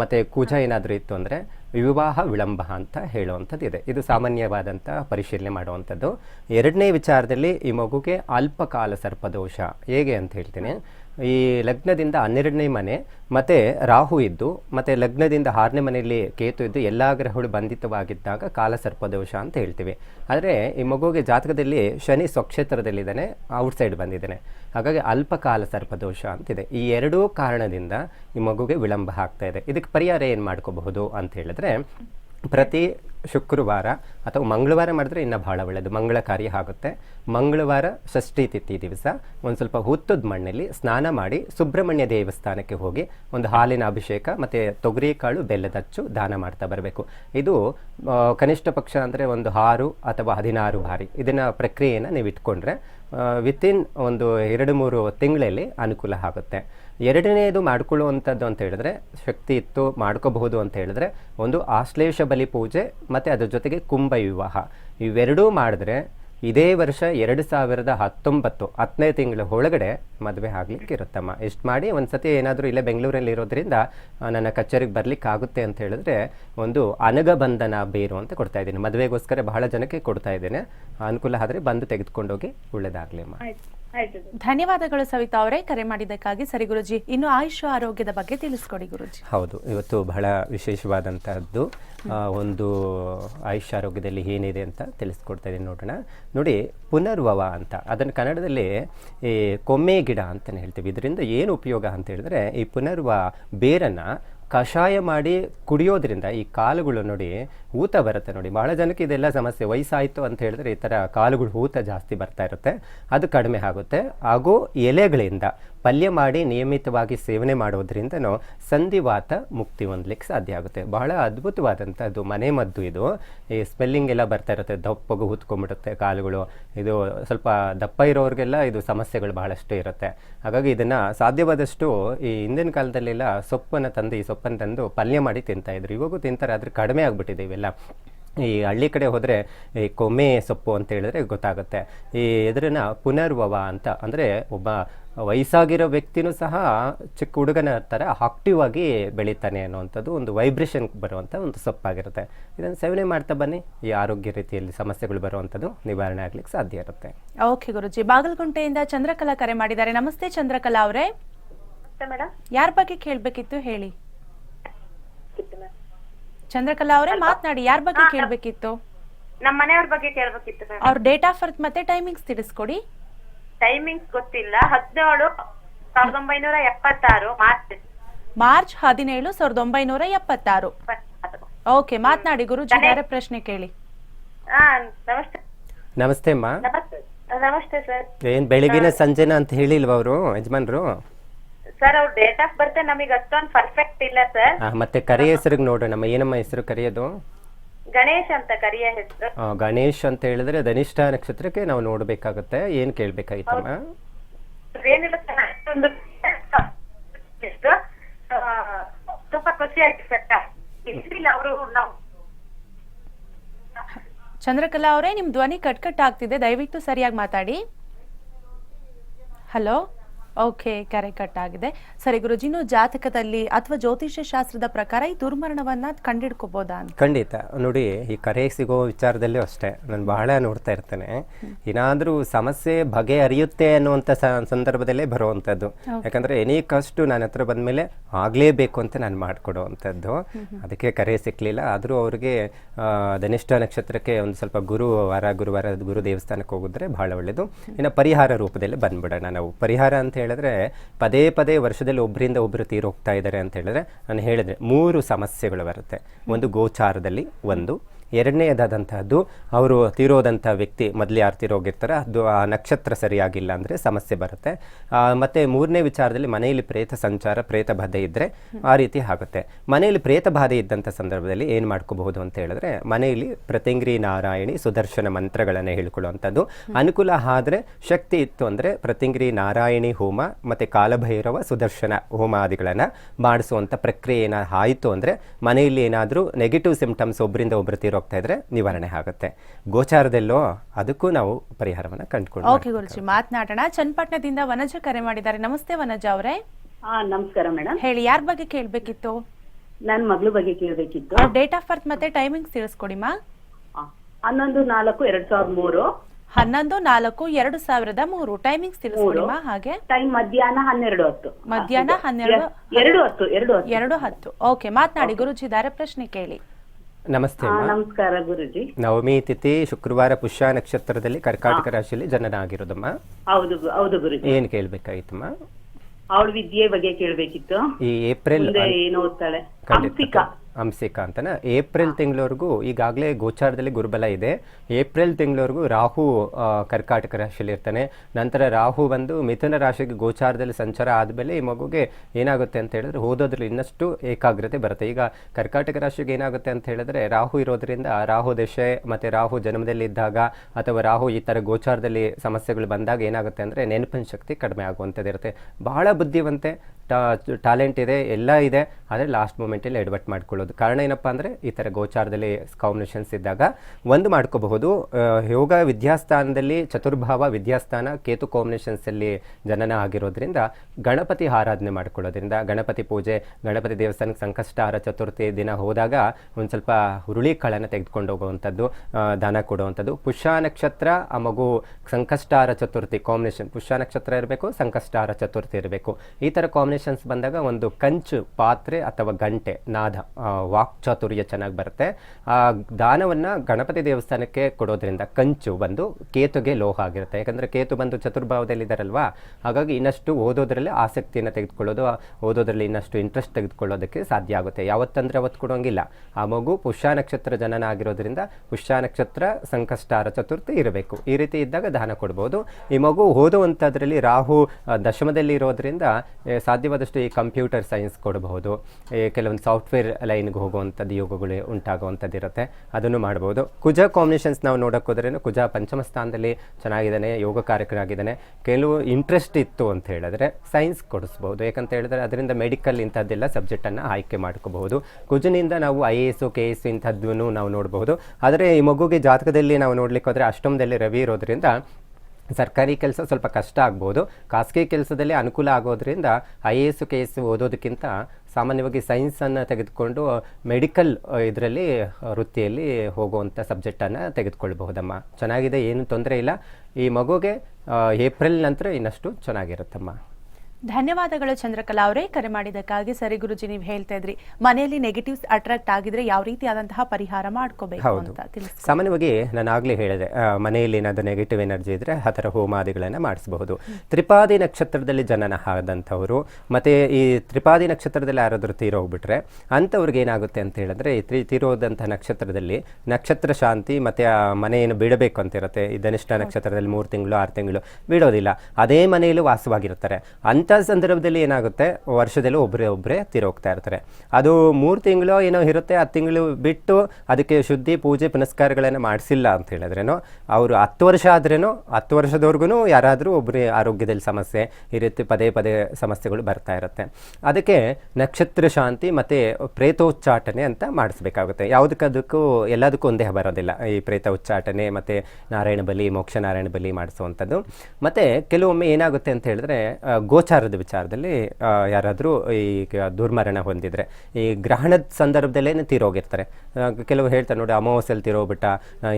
ಮತ್ತು ಕುಜ ಏನಾದರೂ ಇತ್ತು ಅಂದರೆ ವಿವಾಹ ವಿಳಂಬ ಅಂತ ಹೇಳುವಂಥದ್ದು ಇದೆ ಇದು ಸಾಮಾನ್ಯವಾದಂಥ ಪರಿಶೀಲನೆ ಮಾಡುವಂಥದ್ದು. ಎರಡನೇ ವಿಚಾರದಲ್ಲಿ ಈ ಮಗುಗೆ ಅಲ್ಪಕಾಲ ಸರ್ಪದೋಷ ಹೇಗೆ ಅಂತ ಹೇಳ್ತೀನಿ. ಈ ಲಗ್ನದಿಂದ ಹನ್ನೆರಡನೇ ಮನೆ, ಮತ್ತು ರಾಹು ಇದ್ದು, ಮತ್ತು ಲಗ್ನದಿಂದ ಆರನೇ ಮನೆಯಲ್ಲಿ ಕೇತು ಇದ್ದು, ಎಲ್ಲ ಗ್ರಹಗಳು ಬಂಧಿತವಾಗಿದ್ದಾಗ ಕಾಲ ಸರ್ಪದೋಷ ಅಂತ ಹೇಳ್ತೀವಿ. ಆದರೆ ಈ ಮಗುವಿಗೆ ಜಾತಕದಲ್ಲಿ ಶನಿ ಸ್ವಕ್ಷೇತ್ರದಲ್ಲಿದ್ದಾನೆ ಔಟ್ಸೈಡ್ ಬಂದಿದ್ದಾನೆ. ಹಾಗಾಗಿ ಅಲ್ಪಕಾಲ ಸರ್ಪದೋಷ ಅಂತಿದೆ. ಈ ಎರಡೂ ಕಾರಣದಿಂದ ಈ ಮಗುಗೆ ವಿಳಂಬ ಆಗ್ತಾ ಇದೆ. ಇದಕ್ಕೆ ಪರಿಹಾರ ಏನು ಮಾಡ್ಕೋಬಹುದು ಅಂತ ಹೇಳಿದ್ರೆ ಪ್ರತಿ ಶುಕ್ರವಾರ ಅಥವಾ ಮಂಗಳವಾರ ಮಾಡಿದ್ರೆ ಇನ್ನೂ ಭಾಳ ಒಳ್ಳೆಯದು ಮಂಗಳಕಾರಿ ಆಗುತ್ತೆ. ಮಂಗಳವಾರ ಷಷ್ಠಿ ತಿಥಿ ದಿವಸ. ಒಂದು ಸ್ವಲ್ಪ ಹುತ್ತದ ಮಣ್ಣಲ್ಲಿ ಸ್ನಾನ ಮಾಡಿ ಸುಬ್ರಹ್ಮಣ್ಯ ದೇವಸ್ಥಾನಕ್ಕೆ ಹೋಗಿ ಒಂದು ಹಾಲಿನ ಅಭಿಷೇಕ ಮತ್ತು ತೊಗರಿಕಾಳು ಬೆಲ್ಲದಚ್ಚು ದಾನ ಮಾಡ್ತಾ ಬರಬೇಕು. ಇದು ಕನಿಷ್ಠ ಪಕ್ಷ ಅಂದರೆ ಒಂದು ಆರು ಅಥವಾ ಹದಿನಾರು ಬಾರಿ ಇದನ್ನು ಪ್ರಕ್ರಿಯೆಯನ್ನು ನೀವು ಇಟ್ಕೊಂಡ್ರೆ ವಿತಿನ್ ಒಂದು ಎರಡು ಮೂರು ತಿಂಗಳಲ್ಲಿ ಅನುಕೂಲ ಆಗುತ್ತೆ. ಎರಡನೇದು ಮಾಡ್ಕೊಳ್ಳುವಂಥದ್ದು ಅಂತ ಹೇಳಿದ್ರೆ, ಶಕ್ತಿ ಇತ್ತು, ಮಾಡ್ಕೋಬಹುದು ಅಂತ ಹೇಳಿದ್ರೆ, ಒಂದು ಆಶ್ಲೇಷ ಬಲಿ ಪೂಜೆ ಮತ್ತು ಅದರ ಜೊತೆಗೆ ಕುಂಭ ವಿವಾಹ. ಇವೆರಡೂ ಮಾಡಿದ್ರೆ ಇದೇ ವರ್ಷ ಎರಡು ಸಾವಿರದ ಹತ್ತೊಂಬತ್ತು, ಹತ್ತನೇ ತಿಂಗಳ ಒಳಗಡೆ ಮದುವೆ ಆಗ್ಲಿಕ್ಕೆ ಇರುತ್ತಮ್ಮ. ಎಷ್ಟು ಮಾಡಿ ಒಂದ್ಸತಿ ಏನಾದರೂ ಇಲ್ಲೇ ಬೆಂಗಳೂರಲ್ಲಿ ಇರೋದ್ರಿಂದ ನನ್ನ ಕಚೇರಿಗೆ ಬರ್ಲಿಕ್ಕೆ ಆಗುತ್ತೆ ಅಂತ ಹೇಳಿದ್ರೆ, ಒಂದು ಅನಗಬಂಧನ ಬೇರು ಅಂತ ಕೊಡ್ತಾ ಇದ್ದೀನಿ. ಮದುವೆಗೋಸ್ಕರ ಬಹಳ ಜನಕ್ಕೆ ಕೊಡ್ತಾ ಇದ್ದೇನೆ. ಅನುಕೂಲ ಆದರೆ ಬಂದು ತೆಗೆದುಕೊಂಡೋಗಿ ಒಳ್ಳೇದಾಗಲಿ ಅಮ್ಮ. ಧನ್ಯವಾದಗಳು ಸವಿತಾ ಅವರೇ. ಕರೆ ಮಾಡಿದ್ದಕ್ಕಾಗಿ ಸರಿ ಗುರುಜಿ. ಇನ್ನು ಆಯುಷ್ ಆರೋಗ್ಯದ ಬಗ್ಗೆ ತಿಳಿಸ್ಕೊಡಿ ಗುರುಜಿ. ಹೌದು ಇವತ್ತು ಬಹಳ ವಿಶೇಷವಾದಂತಹದ್ದು ಆ, ಒಂದು ಆಯುಷ್ ಆರೋಗ್ಯದಲ್ಲಿ ಏನಿದೆ ಅಂತ ತಿಳಿಸ್ಕೊಡ್ತಾ ಇದ್ದೀನಿ ನೋಡೋಣ. ನೋಡಿ ಪುನರ್ವವ ಅಂತ. ಅದನ್ನು ಕನ್ನಡದಲ್ಲಿ ಈ ಕೊಮ್ಮೆ ಗಿಡ ಅಂತಲೇ ಹೇಳ್ತೀವಿ. ಇದರಿಂದ ಏನು ಉಪಯೋಗ ಅಂತ ಹೇಳಿದ್ರೆ ಈ ಪುನರ್ವ ಬೇರನ್ನು ಕಷಾಯ ಮಾಡಿ ಕುಡಿಯೋದ್ರಿಂದ ಈ ಕಾಲುಗಳು ನೋಡಿ ಊತ ಬರುತ್ತೆ ನೋಡಿ. ಬಹಳ ಜನಕ್ಕೆ ಇದೆಲ್ಲ ಸಮಸ್ಯೆ. ವಯಸ್ಸಾಯಿತು ಅಂತ ಹೇಳಿದ್ರೆ ಈ ಥರ ಕಾಲುಗಳು ಊತ ಜಾಸ್ತಿ ಬರ್ತಾ ಇರುತ್ತೆ. ಅದು ಕಡಿಮೆ ಆಗುತ್ತೆ. ಹಾಗೂ ಎಲೆಗಳಿಂದ ಪಲ್ಯ ಮಾಡಿ ನಿಯಮಿತವಾಗಿ ಸೇವನೆ ಮಾಡೋದ್ರಿಂದನೂ ಸಂಧಿವಾತ ಮುಕ್ತಿ ಹೊಂದಲಿಕ್ಕೆ ಸಾಧ್ಯ ಆಗುತ್ತೆ. ಬಹಳ ಅದ್ಭುತವಾದಂಥದ್ದು ಮನೆ ಮದ್ದು ಇದು. ಈ ಸ್ಮೆಲ್ಲಿಂಗ್ ಎಲ್ಲ ಬರ್ತಾ ಇರುತ್ತೆ. ದಪ್ಪಗೂ ಹೂತ್ಕೊಂಡ್ಬಿಡುತ್ತೆ ಕಾಲುಗಳು. ಇದು ಸ್ವಲ್ಪ ದಪ್ಪ ಇರೋರಿಗೆಲ್ಲ ಇದು ಸಮಸ್ಯೆಗಳು ಬಹಳಷ್ಟು ಇರುತ್ತೆ. ಹಾಗಾಗಿ ಇದನ್ನು ಸಾಧ್ಯವಾದಷ್ಟು ಈ ಹಿಂದಿನ ಕಾಲದಲ್ಲೆಲ್ಲ ಸೊಪ್ಪನ್ನು ತಂದು, ಈ ಸೊಪ್ಪನ್ನು ತಂದು ಪಲ್ಯ ಮಾಡಿ ತಿಂತಾ ಇದ್ರು. ಇವಾಗೂ ತಿಂತಾರೆ, ಆದರೆ ಕಡಿಮೆ ಆಗಿಬಿಟ್ಟಿದೆ ಇವೆಲ್ಲ. ಈ ಹಳ್ಳಿ ಕಡೆ ಹೋದರೆ ಈ ಕೊಮ್ಮೆ ಸೊಪ್ಪು ಅಂತ ಹೇಳಿದ್ರೆ ಗೊತ್ತಾಗುತ್ತೆ. ಈ ಎದುರಿನ ಪುನರ್ವವ ಅಂತ ಅಂದರೆ ಒಬ್ಬ ವಯಸ್ಸಾಗಿರೋ ವ್ಯಕ್ತಿನೂ ಸಹ ಚಿಕ್ಕ ಹುಡುಗನ ಥರ ಆಕ್ಟಿವ್ ಆಗಿ ಬೆಳೀತಾನೆ ಅನ್ನೋವಂಥದ್ದು ಒಂದು ವೈಬ್ರೇಷನ್ ಬರುವಂಥ ಒಂದು ಸೊಪ್ಪಾಗಿರುತ್ತೆ. ಇದನ್ನು ಸೇವನೆ ಮಾಡ್ತಾ ಬನ್ನಿ. ಈ ಆರೋಗ್ಯ ರೀತಿಯಲ್ಲಿ ಸಮಸ್ಯೆಗಳು ಬರುವಂಥದ್ದು ನಿವಾರಣೆ ಆಗ್ಲಿಕ್ಕೆ ಸಾಧ್ಯ ಇರುತ್ತೆ. ಓಕೆ ಗುರುಜಿ. ಬಾಗಲಗುಂಟೆಯಿಂದ ಚಂದ್ರಕಲಾ ಕರೆ ಮಾಡಿದ್ದಾರೆ. ನಮಸ್ತೆ ಚಂದ್ರಕಲಾ ಅವರೇ. ಮೇಡಮ್. ಯಾರ ಬಗ್ಗೆ ಕೇಳಬೇಕಿತ್ತು ಹೇಳಿ. ಚಂದ್ರಕಲಾ ಅವರೇ ಮಾತನಾಡಿ ಯಾರ ಬಗ್ಗೆ ಕೇಳಬೇಕಿತ್ತು? ನಮ್ಮ ಮನೆಯವ್ರ ಬಗ್ಗೆ ಕೇಳ್ಬೇಕಿತ್ತು ಅವ್ರ ಡೇಟ್ ಆಫ್ ಬರ್ತ್ ಮತ್ತೆ ಟೈಮಿಂಗ್ಸ್ ತಿಳಿಸ್ಕೊಡಿ. ಟೈಮಿಂಗ್ಸ್ ಗೊತ್ತಿಲ್ಲ. ಹದಿನೇಳು ಸಾವಿರದ ಒಂಬೈನೂರ ಎಪ್ಪತ್ತಾರು ಮಾರ್ಚ್ ಮಾರ್ಚ್ ಹದಿನೇಳು ಸಾವಿರದ ಒಂಬೈನೂರ ಎಪ್ಪತ್ತಾರು. ಇಪ್ಪತ್ತಾರು ಓಕೆ ಮಾತನಾಡಿ ಗುರುಜಿ ಯಾರ ಪ್ರಶ್ನೆ ಕೇಳಿ. ಹಾ ನಮಸ್ತೆ. ನಮಸ್ತೆ ಅಮ್ಮ ನಮಸ್ತೆ. ನಮಸ್ತೆ ಸರ್ ಏನ್ ಬೆಳಿಗ್ಗೆನ ಸಂಜೆನ ಅಂತ ಹೇಳಿಲ್ವ ಅವರು ಯಜಮಾನ್ರು? ಸರ್ ಅವ್ರ ಡೇಟ್ ಆಫ್ ಬರ್ತ್ ನಮಗೆ ಅಷ್ಟೊಂದು ಪರ್ಫೆಕ್ಟ್ ಇಲ್ಲ ಸರ್ ಆ, ಮತ್ತೆ ಕರೆ ಹೆಸರಿಗೆ ನೋಡೋಣ ಏನಮ್ಮ ಹೆಸರು ಕರೆಯೋದು? ಗಣೇಶ್ ಅಂತ ಕರಿಯ ಹೆಸರು. ಆ, ಗಣೇಶ್ ಅಂತ ಹೇಳಿದ್ರೆ ಧನಿಷ್ಠ ನಕ್ಷತ್ರಕ್ಕೆ ನಾವು ನೋಡಬೇಕಾಗುತ್ತೆ. ಏನು ಕೇಳಬೇಕಾಗಿತ್ತಮ್ಮ? ಏನಿಲ್ಲ ಸರ್ ಅಷ್ಟೊಂದು ಎಷ್ಟು? ಆ, ತುಂಬಾ ಖುಷಿ ಆಯ್ತು ಸರ್ ಇಲ್ಲ ಅವರು ನಾವು. ಚಂದ್ರಕಲಾ ಅವರೇ ನಿಮ್ ಧ್ವನಿ ಕಟ್ ಕಟ್ ಆಗ್ತಿದೆ. ದಯವಿಟ್ಟು ಸರಿಯಾಗಿ ಮಾತಾಡಿ. ಹಲೋ ಓಕೆ ಕರೆ ಕಟ್ ಆಗಿದೆ ಸರಿ ಗುರುಜಿನೋ ಜಾತಕದಲ್ಲಿ ಅಥವಾ ಜ್ಯೋತಿಷ್ಯ ಶಾಸ್ತ್ರದ ಪ್ರಕಾರ ಈ ದುರ್ಮರಣವನ್ನ ಕಂಡಿಡ್ಕೋಬಹುದಾ ಅಂತ? ಖಂಡಿತ. ನೋಡಿ ಈ ಕರೆ ಸಿಗೋ ವಿಚಾರದಲ್ಲಿ ಅಷ್ಟೇ. ನಾನು ಬಹಳ ನೋಡ್ತಾ ಇರ್ತೇನೆ. ಏನಾದರೂ ಸಮಸ್ಯೆ ಬಗೆಹರಿಯುತ್ತೆ ಅನ್ನುವಂಥ ಸ- ಸಂದರ್ಭದಲ್ಲೇ ಬರುವಂಥದ್ದು. ಯಾಕಂದ್ರೆ ಎನಿ ಕಷ್ಟು ನನ್ನ ಹತ್ರ ಬಂದಮೇಲೆ ಆಗಲೇಬೇಕು ಅಂತ ನಾನು ಮಾಡಿಕೊಡುವಂಥದ್ದು. ಅದಕ್ಕೆ ಕರೆ ಸಿಕ್ಕಲಿಲ್ಲ ಆದರೂ ಅವ್ರಿಗೆ ಧನಿಷ್ಠ ನಕ್ಷತ್ರಕ್ಕೆ ಒಂದು ಸ್ವಲ್ಪ ಗುರುವಾರ ಗುರುವಾರ ಗುರು ದೇವಸ್ಥಾನಕ್ಕೆ ಹೋಗಿದ್ರೆ ಬಹಳ ಒಳ್ಳೆಯದು ಇನ್ನು ಪರಿಹಾರ ರೂಪದಲ್ಲಿ ಬಂದ್ಬಿಡೋಣ ನಾವು. ಪರಿಹಾರ ಅಂತ ಹೇಳಿದ್ರೆ, ಪದೇ ಪದೇ ವರ್ಷದಲ್ಲಿ ಒಬ್ಬರಿಂದ ಒಬ್ಬರು ತೀರೋಗ್ತಾ ಇದ್ದಾರೆ ಅಂತ ಹೇಳಿದ್ರೆ, ನಾನು ಹೇಳಿದ್ರೆ ಮೂರು ಸಮಸ್ಯೆಗಳು ಬರುತ್ತೆ. ಒಂದು ಗೋಚಾರದಲ್ಲಿ ಒಂದು ಎರಡನೇದಾದಂತಹದ್ದು ಅವರು ತೀರೋದಂಥ ವ್ಯಕ್ತಿ ಮೊದಲು ಯಾರು ತೀರೋಗಿರ್ತಾರೆ ಅದು ಆ ನಕ್ಷತ್ರ ಸರಿಯಾಗಿಲ್ಲ ಅಂದರೆ ಸಮಸ್ಯೆ ಬರುತ್ತೆ. ಮತ್ತು ಮತ್ತೆ ಮೂರನೇ ವಿಚಾರದಲ್ಲಿ ಮನೆಯಲ್ಲಿ ಪ್ರೇತ ಸಂಚಾರ, ಪ್ರೇತ ಬಾಧೆ ಇದ್ದರೆ ಆ ರೀತಿ ಆಗುತ್ತೆ. ಮನೆಯಲ್ಲಿ ಪ್ರೇತ ಬಾಧೆ ಇದ್ದಂಥ ಸಂದರ್ಭದಲ್ಲಿ ಏನು ಮಾಡ್ಕೋಬಹುದು ಅಂತ ಹೇಳಿದ್ರೆ, ಮನೆಯಲ್ಲಿ ಪ್ರತಿಂಗ್ರಿ ನಾರಾಯಣಿ ಸುದರ್ಶನ ಮಂತ್ರಗಳನ್ನು ಹೇಳ್ಕೊಳ್ಳುವಂಥದ್ದು. ಅನುಕೂಲ ಆದರೆ ಶಕ್ತಿ ಇತ್ತು ಅಂದರೆ ಪ್ರತಿಂಗ್ರಿ ನಾರಾಯಣಿ ಹೋಮ, ಮತ್ತು ಕಾಲಭೈರವ ಸುದರ್ಶನ ಹೋಮಾದಿಗಳನ್ನು ಮಾಡಿಸುವಂಥ ಪ್ರಕ್ರಿಯೆ ಏನಾದ್ರು ಆಯಿತು ಅಂದರೆ ಮನೆಯಲ್ಲಿ ಏನಾದರೂ ನೆಗೆಟಿವ್ ಸಿಂಪ್ಟಮ್ಸ್ ಒಬ್ಬರಿಂದ ಒಬ್ಬರು ತೀರೋಗ್ತಾ ಇದ್ರೆ ನಿವಾರಣೆ ಆಗುತ್ತೆ. ಗೋಚಾರದಲ್ಲೋ ಅದಕ್ಕೂ ನಾವು ಪರಿಹಾರವನ್ನು ಕಂಡುಕೊಂಡು ಓಕೆ ಗುರುಜಿ ಮಾತನಾಡೋಣ. ಚನ್ನಪಟ್ಟಣದಿಂದ ವನಜ ಕರೆ ಮಾಡಿದ್ದಾರೆ. ನಮಸ್ತೆ ವನಜ ಅವರೇ. ಹಾ ನಮಸ್ಕಾರ ಮೇಡಮ್ ಹೇಳಿ ಯಾರ ಬಗ್ಗೆ ಕೇಳಬೇಕಿತ್ತು? ನನ್ನ ಮಗಳ ಬಗ್ಗೆ ಕೇಳಬೇಕಿತ್ತು. ಅವ್ರ ಡೇಟ್ ಆಫ್ ಬರ್ತ್ ಮತ್ತೆ ಟೈಮಿಂಗ್ಸ್ ತಿಳಿಸ್ಕೊಡಿಮ್ಮ. ಹನ್ನೊಂದು ನಾಲ್ಕು ಎರಡ್ ಸಾವಿರದ ಮೂರು. ಹನ್ನೊಂದು ನಾಲ್ಕು ಎರಡು ಸಾವಿರದ ಮೂರು. ಟೈಮಿಂಗ್ಸ್ ತಿಳಿಸ್ಕೊಡಿಮ್ಮ ಹಾಗೆ? ಟೈಮ್ ಮಧ್ಯಾಹ್ನ ಹನ್ನೆರಡು ಹೊತ್ತು. ಮಧ್ಯಾಹ್ನ ಹನ್ನೆರಡು ಎರಡು ಹತ್ತು ಎರಡು ಹೊತ್ತು. ಎರಡು ಹತ್ತು. ಓಕೆ ಮಾತನಾಡಿ ಗುರುಜಿ ದಾರ ಪ್ರಶ್ನೆ ಕೇಳಿ. ನಮಸ್ತೆ ನಮಸ್ಕಾರ ಗುರುಜಿ. ನವಮಿ ತಿಥಿ ಶುಕ್ರವಾರ ಪುಷ್ಯ ನಕ್ಷತ್ರದಲ್ಲಿ ಕರ್ಕಾಟಕ ರಾಶಿಯಲ್ಲಿ ಜನನ ಆಗಿರೋದಮ್ಮ ಹೌದು ಹೌದು ಗುರುಜಿ. ಏನ್ ಕೇಳ್ಬೇಕಾಗಿತ್ತಮ್ಮ ಅವಳ ವಿದ್ಯೆ ಬಗ್ಗೆ ಕೇಳಬೇಕಿತ್ತು. ಈ ಏಪ್ರಿಲ್ ಏನು ಓದ್ತಾಳೆ. ಹಂಸಿಕಾ ಹಂಸಿಕಾ ಅಂತನ? ಏಪ್ರಿಲ್ ತಿಂಗಳವರೆಗೂ ಈಗಾಗಲೇ ಗೋಚಾರದಲ್ಲಿ ಗುರುಬಲ ಇದೆ. ಏಪ್ರಿಲ್ ತಿಂಗಳವರೆಗೂ ರಾಹು ಕರ್ಕಾಟಕ ರಾಶಿಯಲ್ಲಿ ಇರ್ತಾನೆ. ನಂತರ ರಾಹು ಬಂದು ಮಿಥುನ ರಾಶಿಗೆ ಗೋಚಾರದಲ್ಲಿ ಸಂಚಾರ ಆದಮೇಲೆ ಈ ಮಗುಗೆ ಏನಾಗುತ್ತೆ ಅಂತ ಹೇಳಿದ್ರೆ ಓದೋದ್ರಲ್ಲಿ ಇನ್ನಷ್ಟು ಏಕಾಗ್ರತೆ ಬರುತ್ತೆ. ಈಗ ಕರ್ಕಾಟಕ ರಾಶಿಗೆ ಏನಾಗುತ್ತೆ ಅಂತ ಹೇಳಿದ್ರೆ ರಾಹು ಇರೋದ್ರಿಂದ ರಾಹು ದಶೆ ಮತ್ತು ರಾಹು ಜನ್ಮದಲ್ಲಿ ಇದ್ದಾಗ ಅಥವಾ ರಾಹು ಈ ಥರ ಗೋಚಾರದಲ್ಲಿ ಸಮಸ್ಯೆಗಳು ಬಂದಾಗ ಏನಾಗುತ್ತೆ ಅಂದರೆ ನೆನಪಿನ ಶಕ್ತಿ ಕಡಿಮೆ ಆಗುವಂಥದ್ದಿರುತ್ತೆ. ಬಹಳ ಬುದ್ಧಿವಂತೆ ಟ್ಯಾಲೆಂಟ್ ಇದೆ, ಎಲ್ಲ ಇದೆ, ಆದರೆ ಲಾಸ್ಟ್ ಮೂಮೆಂಟಲ್ಲಿ ಎಡವಟ್ ಮಾಡ್ಕೊಳ್ಳೋದು. ಕಾರಣ ಏನಪ್ಪ ಅಂದರೆ ಈ ಥರ ಗೋಚಾರದಲ್ಲಿ ಕಾಂಬಿನೇಷನ್ಸ್ ಇದ್ದಾಗ ಒಂದು ಮಾಡ್ಕೋಬಹುದು ಯೋಗ ವಿದ್ಯಾಸ್ಥಾನದಲ್ಲಿ, ಚತುರ್ಭಾವ ವಿದ್ಯಾಸ್ಥಾನ, ಕೇತು ಕಾಂಬಿನೇಷನ್ಸಲ್ಲಿ ಜನನ ಆಗಿರೋದ್ರಿಂದ ಗಣಪತಿ ಆರಾಧನೆ ಮಾಡ್ಕೊಳ್ಳೋದ್ರಿಂದ, ಗಣಪತಿ ಪೂಜೆ, ಗಣಪತಿ ದೇವಸ್ಥಾನಕ್ಕೆ ಸಂಕಷ್ಟಹಾರ ಚತುರ್ಥಿ ದಿನ ಹೋದಾಗ ಒಂದು ಸ್ವಲ್ಪ ಹುರುಳಿ ಕಾಳನ್ನು ತೆಗೆದುಕೊಂಡು ಹೋಗುವಂಥದ್ದು ದಾನ ಕೊಡುವಂಥದ್ದು. ಪುಷ್ಯ ನಕ್ಷತ್ರ, ಆ ಮಗು ಸಂಕಷ್ಟಹಾರ ಚತುರ್ಥಿ ಕಾಂಬಿನೇಷನ್ ಪುಷ್ಯ ನಕ್ಷತ್ರ ಇರಬೇಕು, ಸಂಕಷ್ಟಹಾರ ಚತುರ್ಥಿ ಇರಬೇಕು. ಈ ಥರ ಕಾಂಬಿನೇಷನ್ಸ್ ಬಂದಾಗ ಒಂದು ಕಂಚು ಪಾತ್ರೆ ಅಥವಾ ಗಂಟೆ ನಾದ ವಾಕ್ ಚಾತುರ್ಯ ಚೆನ್ನಾಗಿ ಬರುತ್ತೆ. ಆ ದಾನವನ್ನು ಗಣಪತಿ ದೇವಸ್ಥಾನಕ್ಕೆ ಕೊಡೋದ್ರಿಂದ ಕಂಚು ಬಂದು ಕೇತುಗೆ ಲೋಹ ಆಗಿರುತ್ತೆ. ಯಾಕಂದರೆ ಕೇತು ಬಂದು ಚತುರ್ಭಾವದಲ್ಲಿ ಇದ್ದಾರಲ್ವಾ ಹಾಗಾಗಿ ಇನ್ನಷ್ಟು ಓದೋದ್ರಲ್ಲಿ ಆಸಕ್ತಿಯನ್ನು ತೆಗೆದುಕೊಳ್ಳೋದು ಓದೋದ್ರಲ್ಲಿ ಇನ್ನಷ್ಟು ಇಂಟ್ರೆಸ್ಟ್ ತೆಗೆದುಕೊಳ್ಳೋದಕ್ಕೆ ಸಾಧ್ಯ ಆಗುತ್ತೆ. ಯಾವತ್ತಂದ್ರೆ ಅವತ್ತು ಕೊಡೋಂಗಿಲ್ಲ. ಆ ಮಗು ಪುಷ್ಯ ನಕ್ಷತ್ರ ಜನನ ಆಗಿರೋದ್ರಿಂದ ಪುಷ್ಯ ನಕ್ಷತ್ರ ಸಂಕಷ್ಟಾರ ಚತುರ್ಥಿ ಇರಬೇಕು. ಈ ರೀತಿ ಇದ್ದಾಗ ದಾನ ಕೊಡ್ಬೋದು. ಈ ಮಗು ಓದುವಂಥದ್ರಲ್ಲಿ ರಾಹು ದಶಮದಲ್ಲಿ ಇರೋದ್ರಿಂದ ಏ, ಸಾಧ್ಯವಾದಷ್ಟು ಈ ಕಂಪ್ಯೂಟರ್ ಸೈನ್ಸ್ ಕೊಡಬಹುದು. ಕೆಲವೊಂದು ಸಾಫ್ಟ್ವೇರ್ ಲೈನ್ಗೆ ಹೋಗುವಂಥದ್ದು ಯೋಗಗಳು ಉಂಟಾಗುವಂಥದ್ದು ಇರುತ್ತೆ ಅದನ್ನು ಮಾಡ್ಬೋದು. ಕುಜ ಕಾಂಬಿನೇಷನ್ಸ್ ನಾವು ನೋಡೋಕೆ ಹೋದ್ರೆ ಕುಜ ಪಂಚಮ ಸ್ಥಾನದಲ್ಲಿ ಚೆನ್ನಾಗಿದ್ದಾನೆ, ಯೋಗಕಾರಕರಾಗಿದ್ದಾನೆ. ಕೆಲವು ಇಂಟ್ರೆಸ್ಟ್ ಇತ್ತು ಅಂತ ಹೇಳಿದ್ರೆ ಸೈನ್ಸ್ ಕೊಡಿಸ್ಬೋದು. ಯಾಕಂತ ಹೇಳಿದ್ರೆ ಅದರಿಂದ ಮೆಡಿಕಲ್ ಇಂಥದ್ದೆಲ್ಲ ಸಬ್ಜೆಕ್ಟನ್ನು ಆಯ್ಕೆ ಮಾಡ್ಕೋಬಹುದು. ಕುಜನಿಂದ ನಾವು I A S K S ಇಂಥದ್ದನ್ನು ನಾವು ನೋಡಬಹುದು ಆದರೆ ಈ ಮಗುಗೆ ಜಾತಕದಲ್ಲಿ ನಾವು ನೋಡ್ಲಿಕ್ಕೆ ಹೋದ್ರೆ ಅಷ್ಟಮದಲ್ಲಿ ರವಿ ಇರೋದ್ರಿಂದ ಸರ್ಕಾರಿ ಕೆಲಸ ಸ್ವಲ್ಪ ಕಷ್ಟ ಆಗ್ಬೋದು. ಖಾಸಗಿ ಕೆಲಸದಲ್ಲಿ ಅನುಕೂಲ ಆಗೋದ್ರಿಂದ I A S K S ಓದೋದಕ್ಕಿಂತ ಸಾಮಾನ್ಯವಾಗಿ ಸೈನ್ಸನ್ನು ತೆಗೆದುಕೊಂಡು ಮೆಡಿಕಲ್ ಇದರಲ್ಲಿ ವೃತ್ತಿಯಲ್ಲಿ ಹೋಗುವಂಥ ಸಬ್ಜೆಕ್ಟನ್ನು ತೆಗೆದುಕೊಳ್ಬಹುದಮ್ಮ. ಚೆನ್ನಾಗಿದೆ, ಏನು ತೊಂದರೆ ಇಲ್ಲ. ಈ ಮಗುಗೆ ಏಪ್ರಿಲ್ ನಂತರ ಇನ್ನಷ್ಟು ಚೆನ್ನಾಗಿರುತ್ತಮ್ಮ. ಧನ್ಯವಾದಗಳು ಚಂದ್ರಕಲಾ ಅವರೇ. ಕರೆ ಮಾಡಿದ್ದಕ್ಕಾಗಿ ಸರಿ ಗುರುಜಿ ನೀವು ಹೇಳ್ತಾ ಇದ್ರಿ. ಮನೆಯಲ್ಲಿ ನೆಗೆಟಿವ್ಸ್ ಅಟ್ರಾಕ್ಟ್ ಆಗಿದ್ರೆ ಯಾವ ಆದಂತಹ ಪರಿಹಾರ ಮಾಡ್ಕೋಬೇಕು ಅಂತ ತಿಳಿಸ್ ಸಾಮಾನ್ಯವಾಗಿ ನಾನು ಆಗಲೇ ಹೇಳಿದೆ ಮನೆಯಲ್ಲಿ ಏನಾದ್ರೂ ನೆಗೆಟಿವ್ ಎನರ್ಜಿ ಇದ್ರೆ ಆ ಥರ ಹೋಮಾದಿಗಳನ್ನು ಮಾಡಿಸಬಹುದು. ತ್ರಿಪಾದಿ ನಕ್ಷತ್ರದಲ್ಲಿ ಜನನ ಆದಂಥವರು ಮತ್ತೆ ಈ ತ್ರಿಪಾದಿ ನಕ್ಷತ್ರದಲ್ಲಿ ಯಾರಾದರೂ ತೀರೋಗ್ಬಿಟ್ರೆ ಅಂಥವ್ರಿಗೆ ಏನಾಗುತ್ತೆ ಅಂತ ಹೇಳಿದ್ರೆ ಈ ತ್ರಿ ತೀರೋದಂಥ ನಕ್ಷತ್ರದಲ್ಲಿ ನಕ್ಷತ್ರ ಶಾಂತಿ ಮತ್ತೆ ಆ ಮನೆಯನ್ನು ಬಿಡಬೇಕು ಅಂತ ಇರುತ್ತೆ ಈ ಧನಿಷ್ಠ ನಕ್ಷತ್ರದಲ್ಲಿ ಮೂರು ತಿಂಗಳು ಆರು ತಿಂಗಳು ಬಿಡೋದಿಲ್ಲ. ಅದೇ ಮನೆಯಲ್ಲೂ ವಾಸವಾಗಿರ್ತಾರೆ ಅಂಥ ಸಂದರ್ಭದಲ್ಲಿ ಏನಾಗುತ್ತೆ? ವರ್ಷದಲ್ಲಿ ಒಬ್ಬರೇ ಒಬ್ಬರೇ ತೀರೋಗ್ತಾ ಇರ್ತಾರೆ. ಅದು ಮೂರು ತಿಂಗಳು ಏನೋ ಇರುತ್ತೆ ಹತ್ತು ತಿಂಗಳು ಬಿಟ್ಟು ಅದಕ್ಕೆ ಶುದ್ಧಿ ಪೂಜೆ ಪುನಸ್ಕಾರಗಳನ್ನು ಮಾಡಿಸಿಲ್ಲ ಅಂತ ಹೇಳಿದ್ರೇನೋ ಅವರು ಹತ್ತು ವರ್ಷ ಆದ್ರೇನೋ ಹತ್ತು ವರ್ಷದವರೆಗೂ ಯಾರಾದರೂ ಒಬ್ಬರೇ ಆರೋಗ್ಯದಲ್ಲಿ ಸಮಸ್ಯೆ ಈ ರೀತಿ ಪದೇ ಪದೇ ಸಮಸ್ಯೆಗಳು ಬರ್ತಾ ಇರುತ್ತೆ. ಅದಕ್ಕೆ ನಕ್ಷತ್ರ ಶಾಂತಿ ಮತ್ತು ಪ್ರೇತೋಚ್ಚಾಟನೆ ಅಂತ ಮಾಡಿಸ್ಬೇಕಾಗುತ್ತೆ. ಯಾವುದಕ್ಕದಕ್ಕೂ ಎಲ್ಲದಕ್ಕೂ ಒಂದೇ ಬರೋದಿಲ್ಲ. ಈ ಪ್ರೇತ ಉಚ್ಚಾಟನೆ ಮತ್ತು ನಾರಾಯಣ ಬಲಿ ಮೋಕ್ಷ ನಾರಾಯಣ ಬಲಿ ಮಾಡಿಸುವಂಥದ್ದು. ಮತ್ತು ಕೆಲವೊಮ್ಮೆ ಏನಾಗುತ್ತೆ ಅಂತ ಹೇಳಿದ್ರೆ ಆ, ಗೋಚಾರದ ವಿಚಾರದಲ್ಲಿ ಯಾರಾದರೂ ಈ ದುರ್ಮರಣ ಹೊಂದಿದ್ರೆ ಈ ಗ್ರಹಣದ ಸಂದರ್ಭದಲ್ಲೇ ತೀರೋಗಿರ್ತಾರೆ. ಕೆಲವು ಹೇಳ್ತಾರೆ ನೋಡಿ ಅಮಾವಾಸ್ಯಲ್ಲಿ ತಿರೋಗ್ಬಿಟ್ಟ.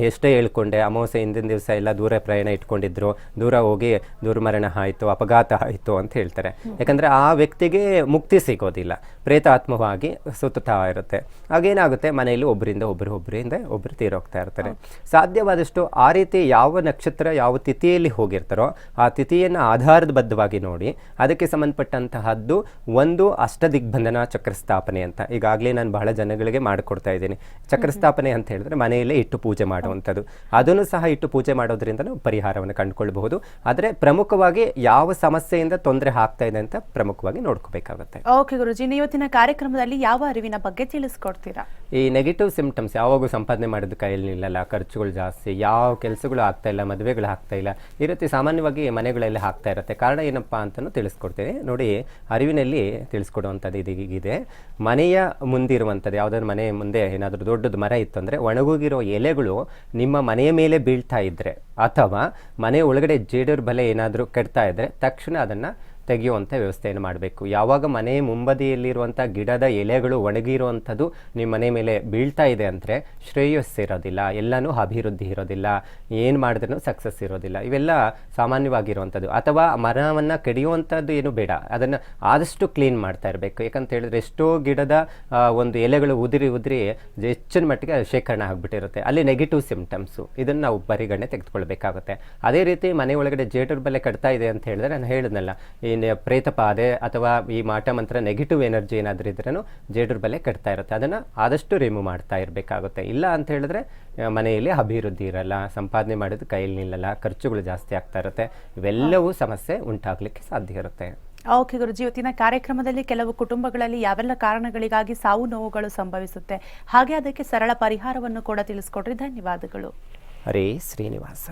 ಎಷ್ಟೇ ಹೇಳ್ಕೊಂಡೆ ಅಮಾವಾಸ್ಯೆ ಹಿಂದಿನ ದಿವಸ ಎಲ್ಲ ದೂರ ಪ್ರಯಾಣ ಇಟ್ಕೊಂಡಿದ್ರು. ದೂರ ಹೋಗಿ ದುರ್ಮರಣ ಆಯಿತು ಅಪಘಾತ ಆಯಿತು ಅಂತ ಹೇಳ್ತಾರೆ. ಯಾಕಂದರೆ ಆ ವ್ಯಕ್ತಿಗೆ ಮುಕ್ತಿ ಸಿಗೋದಿಲ್ಲ. ಪ್ರೇತಾತ್ಮವಾಗಿ ಸುತ್ತಾ ಇರುತ್ತೆ. ಆಗೇನಾಗುತ್ತೆ ಮನೆಯಲ್ಲಿ ಒಬ್ಬರಿಂದ ಒಬ್ಬರು ಒಬ್ಬರಿಂದ ಒಬ್ಬರು ತೀರೋಗ್ತಾ ಇರ್ತಾರೆ. ಸಾಧ್ಯವಾದಷ್ಟು ಆ ರೀತಿ ಯಾವ ನಕ್ಷತ್ರ ಯಾವ ತಿಥಿಯಲ್ಲಿ ಹೋಗಿರ್ತಾರೋ ಆ ತಿಥಿಯನ್ನು ಆಧಾರದ ಬದ್ಧವಾಗಿ ನೋಡಿ ಅದಕ್ಕೆ ಸಂಬಂಧಪಟ್ಟಂತಹದ್ದು ಒಂದು ಅಷ್ಟದಿಗ್ಬಂಧನ ಚಕ್ರಸ್ಥಾಪನೆ ಅಂತ. ಈಗಾಗಲೇ ನಾನು ಬಹಳ ಜನಗಳಿಗೆ ಮಾಡಿಕೊಡ್ತಾ ಇದ್ದೀನಿ. ಚಕ್ರಸ್ಥಾಪನೆ ಅಂತ ಹೇಳಿದ್ರೆ ಮನೆಯಲ್ಲೇ ಇಟ್ಟು ಪೂಜೆ ಮಾಡುವಂಥದ್ದು. ಅದನ್ನು ಸಹ ಇಟ್ಟು ಪೂಜೆ ಮಾಡೋದ್ರಿಂದ ಪರಿಹಾರವನ್ನು ಕಂಡುಕೊಳ್ಳಬಹುದು ಆದರೆ ಪ್ರಮುಖವಾಗಿ ಯಾವ ಸಮಸ್ಯೆಯಿಂದ ತೊಂದರೆ ಆಗ್ತಾ ಇದೆ ಅಂತ ಪ್ರಮುಖವಾಗಿ ನೋಡ್ಕೋಬೇಕಾಗುತ್ತೆ. ಓಕೆ ಗುರುಜಿ. ನೀವು ಇವತ್ತಿನ ಕಾರ್ಯಕ್ರಮದಲ್ಲಿ ಯಾವ ಅರಿವಿನ ಬಗ್ಗೆ ತಿಳಿಸ್ಕೊಡ್ತೀರಾ? ಈ ನೆಗೆಟಿವ್ ಸಿಂಪ್ಟಮ್ಸ್ ಯಾವಾಗೂ ಸಂಪಾದನೆ ಮಾಡೋದು ಕೈಯಲ್ಲಿ ನಿಲ್ಲಲ್ಲ ಖರ್ಚುಗಳು ಜಾಸ್ತಿ ಯಾವ ಕೆಲಸಗಳು ಆಗ್ತಾ ಇಲ್ಲ ಮದುವೆಗಳು ಆಗ್ತಾ ಇಲ್ಲ. ಈ ರೀತಿ ಸಾಮಾನ್ಯವಾಗಿ ಮನೆಗಳಲ್ಲಿ ಆಗ್ತಾ ಇರುತ್ತೆ. ಕಾರಣ ಏನಪ್ಪಾ ಅಂತಲೂ ತಿಳಿಸ್ಕೊಡ್ತೀನಿ ನೋಡಿ, ಅರಿವಿನಲ್ಲಿ ತಿಳಿಸ್ಕೊಡುವಂಥದ್ದು ಇದೀಗಿದೆ ಮನೆಯ ಮುಂದಿರುವಂಥದ್ದು, ಯಾವುದಾದ್ರು ಮನೆ ಮುಂದೆ ಏನಾದರೂ ದೊಡ್ಡದು ಮರ ಇತ್ತು ಅಂದರೆ ಒಣಗೋಗಿರೋ ಎಲೆಗಳು ನಿಮ್ಮ ಮನೆಯ ಮೇಲೆ ಬೀಳ್ತಾ ಇದ್ದರೆ ಅಥವಾ ಮನೆ ಒಳಗಡೆ ಜೇಡರ್ ಬಲೆ ಏನಾದರೂ ಕೆಡ್ತಾ ಇದ್ದರೆ ತಕ್ಷಣ ಅದನ್ನು ತೆಗೆಯುವಂಥ ವ್ಯವಸ್ಥೆಯನ್ನು ಮಾಡಬೇಕು. ಯಾವಾಗ ಮನೆ ಮುಂಬದಿಯಲ್ಲಿರುವಂಥ ಗಿಡದ ಎಲೆಗಳು ಒಣಗಿರುವಂಥದ್ದು ನಿಮ್ಮ ಮನೆ ಮೇಲೆ ಬೀಳ್ತಾ ಇದೆ ಅಂದರೆ ಶ್ರೇಯಸ್ಸಿರೋದಿಲ್ಲ ಎಲ್ಲನೂ ಅಭಿವೃದ್ಧಿ ಇರೋದಿಲ್ಲ, ಏನು ಮಾಡಿದ್ರೂ ಸಕ್ಸಸ್ ಇರೋದಿಲ್ಲ. ಇವೆಲ್ಲ ಸಾಮಾನ್ಯವಾಗಿರುವಂಥದ್ದು. ಅಥವಾ ಮರವನ್ನು ಕಡಿಯುವಂಥದ್ದು ಏನು ಬೇಡ, ಅದನ್ನು ಆದಷ್ಟು ಕ್ಲೀನ್ ಮಾಡ್ತಾ ಇರಬೇಕು. ಯಾಕಂತ ಹೇಳಿದ್ರೆ ಎಷ್ಟೋ ಗಿಡದ ಒಂದು ಎಲೆಗಳು ಉದುರಿ ಉದುರಿ ಹೆಚ್ಚಿನ ಮಟ್ಟಿಗೆ ಶೇಖರಣೆ ಆಗಿಬಿಟ್ಟಿರುತ್ತೆ. ಅಲ್ಲಿ ನೆಗೆಟಿವ್ ಸಿಂಪ್ಟಮ್ಸು ಇದನ್ನು ನಾವು ಪರಿಗಣನೆ ತೆಗೆದುಕೊಳ್ಬೇಕಾಗುತ್ತೆ. ಅದೇ ರೀತಿ ಮನೆ ಒಳಗಡೆ ಜೇಟರ್ ಬಲೆ ಕಟ್ತಾ ಇದೆ ಅಂತ ಹೇಳಿದ್ರೆ ನಾನು ಹೇಳಿದ್ನಲ್ಲ ಏನು ಪ್ರೇತಪಾದೆ ಅಥವಾ ಈ ಮಾಟ ಮಂತ್ರ ನೆಗೆಟಿವ್ ಎನರ್ಜಿ ಏನಾದರೂ ಇದ್ರೂ ಜೇಡ್ರ ಬಲೆ ಕಟ್ತಾ ಇರುತ್ತೆ. ಅದನ್ನು ಆದಷ್ಟು ರಿಮೂವ್ ಮಾಡ್ತಾ ಇರಬೇಕಾಗುತ್ತೆ. ಇಲ್ಲ ಅಂತ ಹೇಳಿದ್ರೆ ಮನೆಯಲ್ಲಿ ಅಭಿವೃದ್ಧಿ ಇರಲ್ಲ ಸಂಪಾದನೆ ಮಾಡೋದು ಕೈಯಲ್ಲಿ ನಿಲ್ಲಲ್ಲ ಖರ್ಚುಗಳು ಜಾಸ್ತಿ ಆಗ್ತಾ ಇರುತ್ತೆ. ಇವೆಲ್ಲವೂ ಸಮಸ್ಯೆ ಉಂಟಾಗಲಿಕ್ಕೆ ಸಾಧ್ಯ ಇರುತ್ತೆ. ಓಕೆ ಗುರುಜಿ ಇವತ್ತಿನ ಕಾರ್ಯಕ್ರಮದಲ್ಲಿ ಕೆಲವು ಕುಟುಂಬಗಳಲ್ಲಿ ಯಾವೆಲ್ಲ ಕಾರಣಗಳಿಗಾಗಿ ಸಾವು ನೋವುಗಳು ಸಂಭವಿಸುತ್ತೆ? ಹಾಗೆ ಅದಕ್ಕೆ ಸರಳ ಪರಿಹಾರವನ್ನು ಕೂಡ ತಿಳಿಸ್ಕೊಡ್ರಿ. ಧನ್ಯವಾದಗಳು. ಹರೇ ಶ್ರೀನಿವಾಸ.